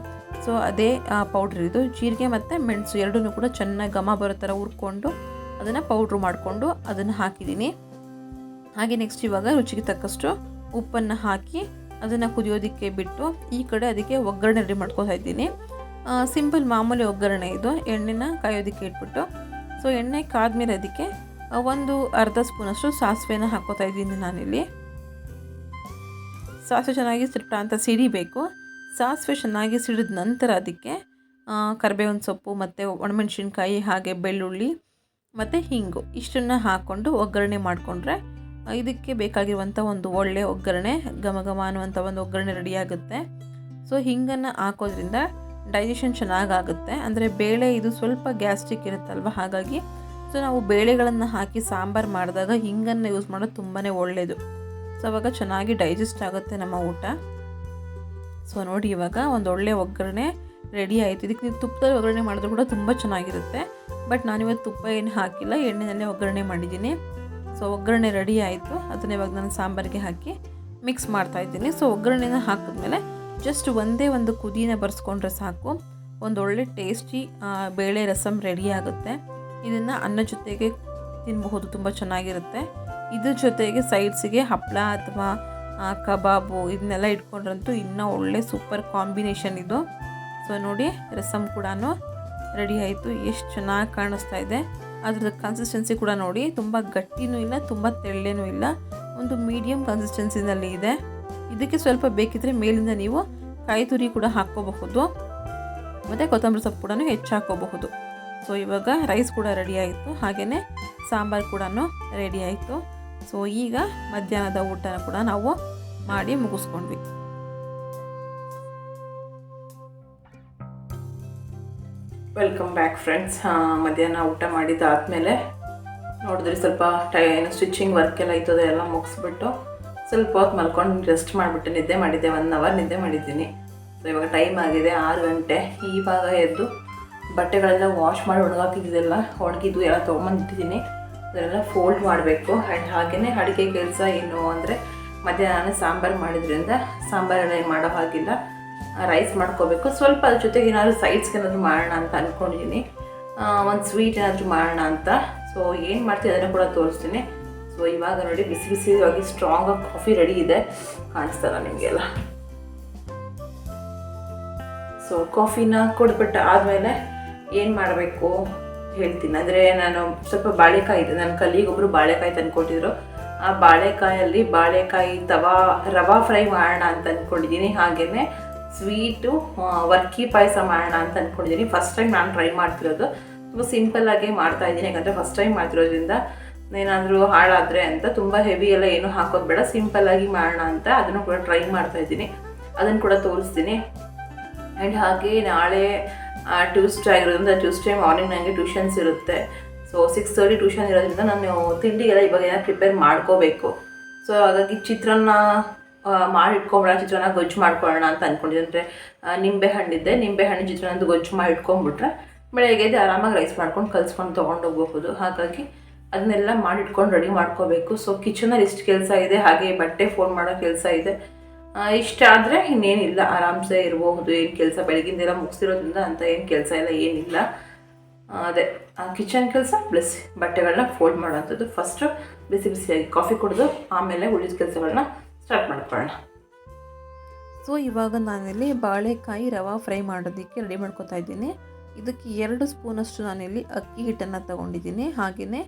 ಸೊ ಅದೇ ಪೌಡ್ರ್ ಇದು. ಜೀರಿಗೆ ಮತ್ತು ಮೆಣಸು ಎರಡೂ ಕೂಡ ಚೆನ್ನಾಗಿ ಘಮ ಬರೋ ಥರ ಹುರ್ಕೊಂಡು ಅದನ್ನು ಪೌಡ್ರ್ ಮಾಡಿಕೊಂಡು ಅದನ್ನು ಹಾಕಿದ್ದೀನಿ. ಹಾಗೆ ನೆಕ್ಸ್ಟ್ ಇವಾಗ ರುಚಿಗೆ ತಕ್ಕಷ್ಟು ಉಪ್ಪನ್ನು ಹಾಕಿ ಅದನ್ನು ಕುದಿಯೋದಕ್ಕೆ ಬಿಟ್ಟು ಈ ಕಡೆ ಅದಕ್ಕೆ ಒಗ್ಗರಣೆ ರೆಡಿ ಮಾಡ್ಕೊತಾ ಇದ್ದೀನಿ. ಸಿಂಪಲ್ ಮಾಮೂಲಿ ಒಗ್ಗರಣೆ ಇದು. ಎಣ್ಣೆನ ಕಾಯೋದಕ್ಕೆ ಇಟ್ಬಿಟ್ಟು. ಸೊ ಎಣ್ಣೆ ಕಾದ್ಮೇಲೆ ಅದಕ್ಕೆ ಒಂದು ಅರ್ಧ ಸ್ಪೂನಷ್ಟು ಸಾಸಿವೆನ ಹಾಕೋತಾ ಇದ್ದೀನಿ ನಾನಿಲ್ಲಿ. ಸಾಸಿವೆ ಚೆನ್ನಾಗಿ ಸಿಡ್ತಾ ಅಂತ ಸಿಡಿಬೇಕು. ಸಾಸಿವೆ ಚೆನ್ನಾಗಿ ಸಿಡಿದ ನಂತರ ಅದಕ್ಕೆ ಕರಿಬೇವಿನ ಸೊಪ್ಪು ಮತ್ತು ಒಣಮೆಣಸಿನ್ಕಾಯಿ ಹಾಗೆ ಬೆಳ್ಳುಳ್ಳಿ ಮತ್ತು ಹಿಂಗು. ಇಷ್ಟನ್ನು ಹಾಕ್ಕೊಂಡು ಒಗ್ಗರಣೆ ಮಾಡಿಕೊಂಡ್ರೆ ಇದಕ್ಕೆ ಬೇಕಾಗಿರುವಂಥ ಒಂದು ಒಳ್ಳೆ ಒಗ್ಗರಣೆ, ಘಮ ಘಮ ಅನ್ನುವಂಥ ಒಂದು ಒಗ್ಗರಣೆ ರೆಡಿಯಾಗುತ್ತೆ ಸೊ ಹಿಂಗನ್ನು ಹಾಕೋದ್ರಿಂದ ಡೈಜೆಷನ್ ಚೆನ್ನಾಗಾಗುತ್ತೆ. ಅಂದರೆ ಬೇಳೆ ಇದು ಸ್ವಲ್ಪ ಗ್ಯಾಸ್ಟ್ರಿಕ್ ಇರುತ್ತಲ್ವ? ಹಾಗಾಗಿ ಸೊ ನಾವು ಬೇಳೆಗಳನ್ನು ಹಾಕಿ ಸಾಂಬಾರು ಮಾಡಿದಾಗ ಹಿಂಗನ್ನು ಯೂಸ್ ಮಾಡೋದು ತುಂಬಾ ಒಳ್ಳೆಯದು ಸೊ ಅವಾಗ ಚೆನ್ನಾಗಿ ಡೈಜೆಸ್ಟ್ ಆಗುತ್ತೆ ನಮ್ಮ ಊಟ. ಸೊ ನೋಡಿ ಇವಾಗ ಒಂದು ಒಳ್ಳೆ ಒಗ್ಗರಣೆ ರೆಡಿ ಆಯಿತು. ಇದಕ್ಕೆ ನೀವು ತುಪ್ಪದಲ್ಲಿ ಒಗ್ಗರಣೆ ಮಾಡಿದ್ರು ಕೂಡ ತುಂಬ ಚೆನ್ನಾಗಿರುತ್ತೆ. ಬಟ್ ನಾನಿವತ್ತು ತುಪ್ಪ ಏನು ಹಾಕಿಲ್ಲ, ಎಣ್ಣೆಯಲ್ಲೇ ಒಗ್ಗರಣೆ ಮಾಡಿದ್ದೀನಿ. ಸೊ ಒಗ್ಗರಣೆ ರೆಡಿ ಆಯಿತು. ಅದನ್ನ ಇವಾಗ ನಾನು ಸಾಂಬಾರಿಗೆ ಹಾಕಿ ಮಿಕ್ಸ್ ಮಾಡ್ತಾ ಇದ್ದೀನಿ. ಸೊ ಒಗ್ಗರಣೆನ ಹಾಕಿದ್ಮೇಲೆ ಜಸ್ಟ್ ಒಂದೇ ಒಂದು ಕುದಿನ ಬರ್ಸ್ಕೊಂಡ್ರೆ ಸಾಕು. ಒಂದು ಒಳ್ಳೆ ಟೇಸ್ಟಿ ಬೇಳೆ ರಸಮ್ ರೆಡಿ ಆಗುತ್ತೆ. ಇದನ್ನು ಅನ್ನ ಜೊತೆಗೆ ತಿನ್ನಬಹುದು ತುಂಬ ಚೆನ್ನಾಗಿರುತ್ತೆ. ಇದ್ರ ಜೊತೆಗೆ ಸೈಡ್ಸಿಗೆ ಹಪ್ಪಳ ಅಥವಾ ಕಬಾಬು ಇದನ್ನೆಲ್ಲ ಇಟ್ಕೊಂಡ್ರಂತೂ ಇನ್ನೂ ಒಳ್ಳೆ ಸೂಪರ್ ಕಾಂಬಿನೇಷನ್ ಇದು. ಸೊ ನೋಡಿ ರಸಮ್ ಕೂಡ ರೆಡಿ ಆಯಿತು, ಎಷ್ಟು ಚೆನ್ನಾಗಿ ಕಾಣಿಸ್ತಾ ಇದೆ. ಅದ್ರ ಕನ್ಸಿಸ್ಟೆನ್ಸಿ ಕೂಡ ನೋಡಿ, ತುಂಬ ಗಟ್ಟಿನೂ ಇಲ್ಲ, ತುಂಬ ತೆಳ್ಳೇನೂ ಇಲ್ಲ. ಒಂದು ಮೀಡಿಯಮ್ ಕನ್ಸಿಸ್ಟೆನ್ಸಿನಲ್ಲಿ ಇದೆ. ಇದಕ್ಕೆ ಸ್ವಲ್ಪ ಬೇಕಿದ್ರೆ ಮೇಲಿಂದ ನೀವು ಕಾಯಿ ತುರಿ ಕೂಡ ಹಾಕ್ಕೋಬಹುದು. ಮತ್ತು ಕೊತ್ತಂಬರಿ ಸೊಪ್ಪು ಕೂಡ ಹೆಚ್ಚು ಹಾಕ್ಕೋಬಹುದು. ಸೊ ಇವಾಗ ರೈಸ್ ಕೂಡ ರೆಡಿ ಆಯಿತು. ಹಾಗೆಯೇ ಸಾಂಬಾರು ಕೂಡ ರೆಡಿ ಆಯಿತು. ಸೊ ಈಗ ಮಧ್ಯಾಹ್ನದ ಊಟನ ಕೂಡ ನಾವು ಮಾಡಿ ಮುಗಿಸ್ಕೊಂಡ್ವಿ. ವೆಲ್ಕಮ್ ಬ್ಯಾಕ್ ಫ್ರೆಂಡ್ಸ್ ಮಧ್ಯಾಹ್ನ ಊಟ ಮಾಡಿದ್ದಾದಮೇಲೆ ನೋಡಿದ್ರೆ ಸ್ವಲ್ಪ ಟೈ, ಏನು ಸ್ಟಿಚಿಂಗ್ ವರ್ಕ್ ಎಲ್ಲ ಇತ್ತು ಎಲ್ಲ ಮುಗಿಸ್ಬಿಟ್ಟು ಸ್ವಲ್ಪ ಹೊತ್ತು ಮಲ್ಕೊಂಡು ರೆಸ್ಟ್ ಮಾಡಿಬಿಟ್ಟು ನಿದ್ದೆ ಮಾಡಿದ್ದೆ ಒನ್ ಅವರ್ ನಿದ್ದೆ ಮಾಡಿದ್ದೀನಿ. ಸೊ ಇವಾಗ ಟೈಮ್ ಆಗಿದೆ, ಆರು ಗಂಟೆ. ಇವಾಗ ಎದ್ದು ಬಟ್ಟೆಗಳೆಲ್ಲ ವಾಶ್ ಮಾಡಿ ಒಣಗಾಕಿದ್ದೆಲ್ಲ ಒಣಗಿದ್ದು ಎಲ್ಲ ತೊಗೊಂಬಂದಿದ್ದೀನಿ. ಅದೆಲ್ಲ ಫೋಲ್ಡ್ ಮಾಡಬೇಕು. ಆ್ಯಂಡ್ ಹಾಗೆಯೇ ಅಡುಗೆ ಕೆಲಸ ಏನು ಅಂದರೆ ಮಧ್ಯಾಹ್ನ ಸಾಂಬಾರು ಮಾಡಿದ್ರಿಂದ ಸಾಂಬಾರೆಲ್ಲ ಏನು ಮಾಡೋ ಹಾಗಿಲ್ಲ. ರೈಸ್ ಮಾಡ್ಕೋಬೇಕು. ಸ್ವಲ್ಪ ಅದ್ರ ಜೊತೆಗೆ ಏನಾದರೂ ಸೈಡ್ಸ್ಗೆ ಏನಾದರೂ ಮಾಡೋಣ ಅಂತ ಅಂದ್ಕೊಂಡಿದ್ದೀನಿ ಒಂದು ಸ್ವೀಟ್ ಏನಾದರೂ ಮಾಡೋಣ ಅಂತ. ಸೊ ಏನು ಮಾಡ್ತೀನಿ ಅದನ್ನು ಕೂಡ ತೋರಿಸ್ತೀನಿ. ಸೊ ಇವಾಗ ನೋಡಿ ಬಿಸಿ ಬಿಸಿಯಾಗಿ ಸ್ಟ್ರಾಂಗಾಗಿ ಕಾಫಿ ರೆಡಿ ಇದೆ. ಕಾಣಿಸ್ತಲ್ಲ ನಿಮಗೆಲ್ಲ? ಸೊ ಕಾಫಿನ ಕೊಡ್ಬಿಟ್ಟು ಆದಮೇಲೆ ಏನು ಮಾಡಬೇಕು ಹೇಳ್ತೀನಿ. ಅಂದರೆ ನಾನು ಸ್ವಲ್ಪ ಬಾಳೆಕಾಯಿ ಇದೆ. ನನ್ನ ಕಲ್ಲಿಗೊಬ್ಬರು ಬಾಳೆಕಾಯಿ ತಂದುಕೊಟ್ಟಿದ್ರು. ಆ ಬಾಳೆಕಾಯಲ್ಲಿ ಬಾಳೆಕಾಯಿ ತವಾ, ರವಾ ಫ್ರೈ ಮಾಡೋಣ ಅಂತ ಅಂದ್ಕೊಂಡಿದ್ದೀನಿ ಹಾಗೆಯೇ ಸ್ವೀಟು ವರ್ಕಿ ಪಾಯಸ ಮಾಡೋಣ ಅಂತ ಅಂದ್ಕೊಂಡಿದ್ದೀನಿ ಫಸ್ಟ್ ಟೈಮ್ ನಾನು ಟ್ರೈ ಮಾಡ್ತಿರೋದು. ತುಂಬ ಸಿಂಪಲ್ಲಾಗೇ ಮಾಡ್ತಾ ಇದ್ದೀನಿ. ಯಾಕಂದರೆ ಫಸ್ಟ್ ಟೈಮ್ ಮಾಡ್ತಿರೋದ್ರಿಂದ ಏನಾದರೂ ಹಾಳಾದರೆ ಅಂತ ತುಂಬ ಹೆವಿ ಎಲ್ಲ ಏನೂ ಹಾಕೋದು ಬೇಡ. ಸಿಂಪಲ್ಲಾಗಿ ಮಾಡೋಣ ಅಂತ ಅದನ್ನು ಕೂಡ ಟ್ರೈ ಮಾಡ್ತಾ ಇದ್ದೀನಿ. ಅದನ್ನು ಕೂಡ ತೋರಿಸ್ತೀನಿ. ಆ್ಯಂಡ್ ಹಾಗೆ ನಾಳೆ ಟ್ಯೂಸ್ಡೇ ಆಗಿರೋದ್ರಿಂದ ಟ್ಯೂಸ್ಡೇ ಮಾರ್ನಿಂಗ್ ನನಗೆ ಟ್ಯೂಷನ್ಸ್ ಇರುತ್ತೆ. ಸೊ ಸಿಕ್ಸ್ ತರ್ಟಿ ಟ್ಯೂಷನ್ ಇರೋದ್ರಿಂದ ನಾನು ತಿಂಡಿಗೆಲ್ಲ ಇವಾಗ ಏನಾದ್ರು ಪ್ರಿಪೇರ್ ಮಾಡ್ಕೋಬೇಕು. ಸೊ ಹಾಗಾಗಿ ಚಿತ್ರಾನ್ನ ಮಾಡಿ ಇಟ್ಕೊಂಬಿಡೋಣ ಚಿತ್ರಾನ್ನ ಗೊಜ್ಜು ಮಾಡ್ಕೊಳ್ಳೋಣ ಅಂತ ಅಂದ್ಕೊಂಡಿದ್ದೆ ಅಂದರೆ ನಿಂಬೆ ಹಣ್ಣಿದ್ದೆ ನಿಂಬೆ ಹಣ್ಣು ಚಿತ್ರಾನ್ನದ್ದು ಗೊಜ್ಜು ಮಾಡಿ ಇಟ್ಕೊಂಡ್ಬಿಟ್ರೆ ಬೆಳಗ್ಗೆ ಎದ್ದು ಆರಾಮಾಗಿ ರೈಸ್ ಮಾಡ್ಕೊಂಡು ಕಲಿಸ್ಕೊಂಡು ತೊಗೊಂಡು ಹೋಗ್ಬಹುದು ಹಾಗಾಗಿ ಅದನ್ನೆಲ್ಲ ಮಾಡಿಟ್ಕೊಂಡು ರೆಡಿ ಮಾಡ್ಕೋಬೇಕು. ಸೊ ಕಿಚನಲ್ಲಿ ಇಷ್ಟು ಕೆಲಸ ಇದೆ. ಹಾಗೆ ಬಟ್ಟೆ ಫೋನ್ ಮಾಡೋ ಕೆಲಸ ಇದೆ. ಇಷ್ಟ ಆದರೆ ಇನ್ನೇನಿಲ್ಲ. ಆರಾಮ್ಸೆ ಇರಬಹುದು ಏನು ಕೆಲಸ ಬೆಳಗಿಂದೆಲ್ಲ ಮುಗಿಸಿರೋದ್ರಿಂದ ಅಂತ ಏನು ಕೆಲಸ ಇಲ್ಲ ಏನಿಲ್ಲ. ಅದೇ. ಕಿಚನ್ ಕೆಲಸ ಪ್ಲಸ್ ಬಟ್ಟೆಗಳನ್ನ ಫೋಲ್ಡ್ ಮಾಡೋವಂಥದ್ದು ಫಸ್ಟು ಬಿಸಿ ಬಿಸಿಯಾಗಿ ಕಾಫಿ ಕುಡಿದು ಆಮೇಲೆ ಉಳಿದ ಕೆಲಸಗಳನ್ನ ಸ್ಟಾರ್ಟ್ ಮಾಡ್ಕೊಳ್ಳೋಣ ಸೊ ಇವಾಗ ನಾನಿಲ್ಲಿ ಬಾಳೆಕಾಯಿ ರವೆ ಫ್ರೈ ಮಾಡೋದಕ್ಕೆ ರೆಡಿ ಮಾಡ್ಕೊತಾ ಇದ್ದೀನಿ. ಇದಕ್ಕೆ ಎರಡು ಸ್ಪೂನಷ್ಟು ನಾನಿಲ್ಲಿ ಅಕ್ಕಿ ಹಿಟ್ಟನ್ನು ತಗೊಂಡಿದ್ದೀನಿ. ಹಾಗೆಯೇ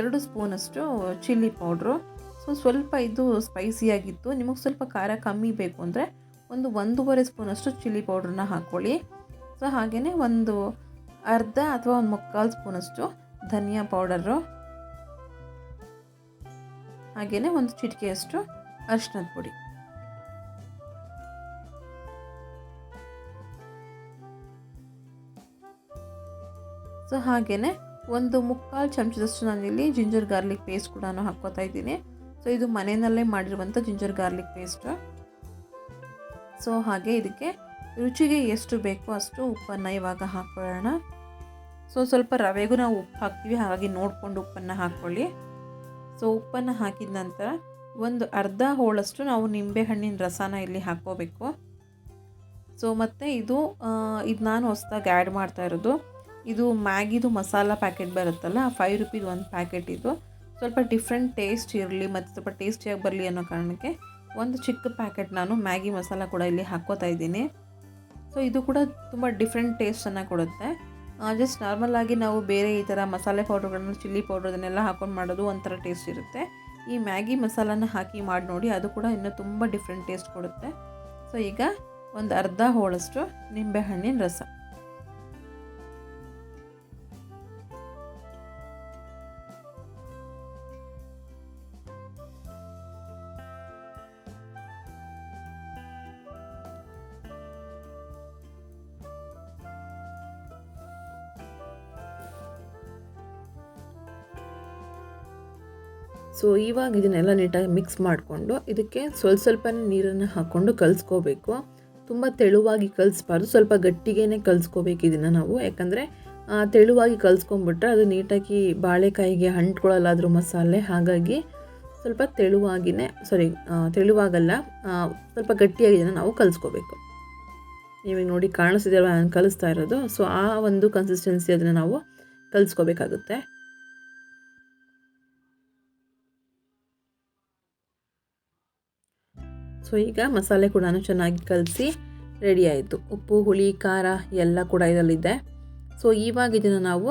ಎರಡು ಸ್ಪೂನಷ್ಟು ಚಿಲ್ಲಿ ಪೌಡ್ರು. ಸೊ ಸ್ವಲ್ಪ ಇದು ಸ್ಪೈಸಿಯಾಗಿತ್ತು ನಿಮಗೆ ಸ್ವಲ್ಪ ಖಾರ ಕಮ್ಮಿ ಬೇಕು ಅಂದರೆ ಒಂದು ಒಂದೂವರೆ ಸ್ಪೂನಷ್ಟು ಚಿಲ್ಲಿ ಪೌಡ್ರನ್ನ ಹಾಕ್ಕೊಳ್ಳಿ. ಸೊ ಹಾಗೆಯೇ ಒಂದು ಅರ್ಧ ಅಥವಾ ಒಂದು ಮುಕ್ಕಾಲು ಸ್ಪೂನಷ್ಟು ಧನಿಯಾ ಪೌಡರು. ಹಾಗೆಯೇ ಒಂದು ಚಿಟಿಕೆಯಷ್ಟು ಅರಿಶಿನದ ಪುಡಿ. ಸೊ ಹಾಗೆಯೇ ಒಂದು ಮುಕ್ಕಾಲು ಚಮಚದಷ್ಟು ನಾನಿಲ್ಲಿ ಜಿಂಜರ್ ಗಾರ್ಲಿಕ್ ಪೇಸ್ಟ್ ಕೂಡ ಹಾಕ್ಕೋತಾ ಇದ್ದೀನಿ. ಸೊ ಇದು ಮನೆಯಲ್ಲೇ ಮಾಡಿರುವಂಥ ಜಿಂಜರ್ ಗಾರ್ಲಿಕ್ ಪೇಸ್ಟು. ಸೊ ಹಾಗೆ ಇದಕ್ಕೆ ರುಚಿಗೆ ಎಷ್ಟು ಬೇಕೋ ಅಷ್ಟು ಉಪ್ಪನ್ನು ಇವಾಗ ಹಾಕ್ಕೊಳ್ಳೋಣ ಸೊ ಸ್ವಲ್ಪ ರವೆಗೂ ನಾವು ಉಪ್ಪು ಹಾಕ್ತೀವಿ, ಹಾಗಾಗಿ ನೋಡಿಕೊಂಡು ಉಪ್ಪನ್ನು ಹಾಕ್ಕೊಳ್ಳಿ ಸೊ ಉಪ್ಪನ್ನು ಹಾಕಿದ ನಂತರ ಒಂದು ಅರ್ಧ ಹೋಳಷ್ಟು ನಾವು ನಿಂಬೆಹಣ್ಣಿನ ರಸನ ಇಲ್ಲಿ ಹಾಕ್ಕೋಬೇಕು. ಸೊ ಮತ್ತು ಇದು ಇದು ನಾನು ಹೊಸ್ದಾಗಿ ಆ್ಯಡ್ ಮಾಡ್ತಾ ಇರೋದು. ಇದು ಮ್ಯಾಗಿದು ಮಸಾಲ ಪ್ಯಾಕೆಟ್ ಬರುತ್ತಲ್ಲ ಫೈವ್ ರುಪೀಸ್ ಒಂದು ಪ್ಯಾಕೆಟ್ ಇದು. ಸ್ವಲ್ಪ ಡಿಫ್ರೆಂಟ್ ಟೇಸ್ಟ್ ಇರಲಿ, ಮತ್ತು ಸ್ವಲ್ಪ ಟೇಸ್ಟಿಯಾಗಿ ಬರಲಿ ಅನ್ನೋ ಕಾರಣಕ್ಕೆ ಒಂದು ಚಿಕ್ಕ ಪ್ಯಾಕೆಟ್ ನಾನು ಮ್ಯಾಗಿ ಮಸಾಲ ಕೂಡ ಇಲ್ಲಿ ಹಾಕ್ಕೋತಾ ಇದ್ದೀನಿ. ಸೊ ಇದು ಕೂಡ ತುಂಬ ಡಿಫ್ರೆಂಟ್ ಟೇಸ್ಟನ್ನು ಕೊಡುತ್ತೆ. ಜಸ್ಟ್ ನಾರ್ಮಲಾಗಿ ನಾವು ಬೇರೆ ಈ ಥರ ಮಸಾಲೆ ಪೌಡ್ರ್ಗಳನ್ನ ಚಿಲ್ಲಿ ಪೌಡ್ರ್ ಅದನ್ನೆಲ್ಲ ಹಾಕೊಂಡು ಮಾಡೋದು ಒಂಥರ ಟೇಸ್ಟ್ ಇರುತ್ತೆ. ಈ ಮ್ಯಾಗಿ ಮಸಾಲನ ಹಾಕಿ ಮಾಡಿ ನೋಡಿ, ಅದು ಕೂಡ ಇನ್ನೂ ತುಂಬ ಡಿಫ್ರೆಂಟ್ ಟೇಸ್ಟ್ ಕೊಡುತ್ತೆ. ಸೊ ಈಗ ಒಂದು ಅರ್ಧ ಹೋಳಷ್ಟು ನಿಂಬೆಹಣ್ಣಿನ ರಸ. ಸೊ ಇವಾಗ ಇದನ್ನೆಲ್ಲ ನೀಟಾಗಿ ಮಿಕ್ಸ್ ಮಾಡಿಕೊಂಡು ಇದಕ್ಕೆ ಸ್ವಲ್ಪ ಸ್ವಲ್ಪ ನೀರನ್ನು ಹಾಕ್ಕೊಂಡು ಕಲಿಸ್ಕೋಬೇಕು. ತುಂಬ ತೆಳುವಾಗಿ ಕಲಿಸ್ಬಾರ್ದು. ಸ್ವಲ್ಪ ಗಟ್ಟಿಗೇ ಕಲಿಸ್ಕೋಬೇಕು ಇದನ್ನು ನಾವು. ಯಾಕಂದರೆ ತೆಳುವಾಗಿ ಕಲಿಸ್ಕೊಂಬಿಟ್ರೆ ಅದು ನೀಟಾಗಿ ಬಾಳೆಕಾಯಿಗೆ ಹಂಟ್ಕೊಳ್ಳಲ್ಲಾದರೂ ಮಸಾಲೆ, ಹಾಗಾಗಿ ಸ್ವಲ್ಪ ತೆಳುವಾಗಿನೇ ಸಾರಿ ತೆಳುವಾಗಲ್ಲ ಸ್ವಲ್ಪ ಗಟ್ಟಿಯಾಗಿ ಇದನ್ನು ನಾವು ಕಲಿಸ್ಕೋಬೇಕು. ನೀವೀಗ ನೋಡಿ ಕಾಣಿಸ್ತಿದ್ದೀರ ನಾನು ಕಲಿಸ್ತಾ ಇರೋದು. ಸೊ ಆ ಒಂದು ಕನ್ಸಿಸ್ಟೆನ್ಸಿ ಅದನ್ನು ನಾವು ಕಲಿಸ್ಕೋಬೇಕಾಗುತ್ತೆ. ಸೊ ಈಗ ಮಸಾಲೆ ಕೂಡ ಚೆನ್ನಾಗಿ ಕಲಸಿ ರೆಡಿ ಆಯಿತು. ಉಪ್ಪು, ಹುಳಿ, ಖಾರ ಎಲ್ಲ ಕೂಡ ಇದರಲ್ಲಿದೆ. ಸೊ ಇವಾಗ ಇದನ್ನು ನಾವು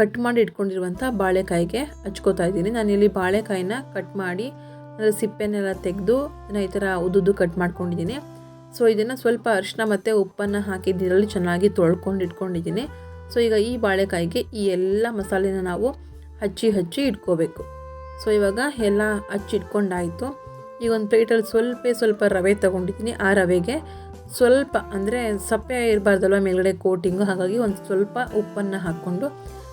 ಕಟ್ ಮಾಡಿ ಇಟ್ಕೊಂಡಿರುವಂಥ ಬಾಳೆಕಾಯಿಗೆ ಹಚ್ಕೋತಾ ಇದ್ದೀನಿ. ನಾನಿಲ್ಲಿ ಬಾಳೆಕಾಯಿನ ಕಟ್ ಮಾಡಿ, ಅದರ ಸಿಪ್ಪೆನೆಲ್ಲ ತೆಗೆದು ಈ ಥರ ಉದ್ದುದ್ದು ಕಟ್ ಮಾಡ್ಕೊಂಡಿದ್ದೀನಿ. ಸೊ ಇದನ್ನು ಸ್ವಲ್ಪ ಅರಿಶಿನ ಮತ್ತು ಉಪ್ಪನ್ನು ಹಾಕಿದ್ದಿರಲ್ಲಿ ಚೆನ್ನಾಗಿ ತೊಳ್ಕೊಂಡು ಇಟ್ಕೊಂಡಿದ್ದೀನಿ. ಸೊ ಈಗ ಈ ಬಾಳೆಕಾಯಿಗೆ ಈ ಎಲ್ಲ ಮಸಾಲೆನ ನಾವು ಹಚ್ಚಿ ಹಚ್ಚಿ ಇಟ್ಕೋಬೇಕು. ಸೊ ಇವಾಗ ಎಲ್ಲ ಹಚ್ಚಿ ಇಟ್ಕೊಂಡಾಯಿತು ಈಗ ಒಂದು ಪ್ಲೇಟಲ್ಲಿ ಸ್ವಲ್ಪ ಸ್ವಲ್ಪ ರವೆ ತೊಗೊಂಡಿದ್ದೀನಿ. ಆ ರವೆಗೆ ಸ್ವಲ್ಪ ಅಂದರೆ ಸಪ್ಪೆ ಇರಬಾರ್ದಲ್ವ ಮೇಲ್ಗಡೆ ಕೋಟಿಂಗು, ಹಾಗಾಗಿ ಒಂದು ಸ್ವಲ್ಪ ಉಪ್ಪನ್ನು ಹಾಕ್ಕೊಂಡು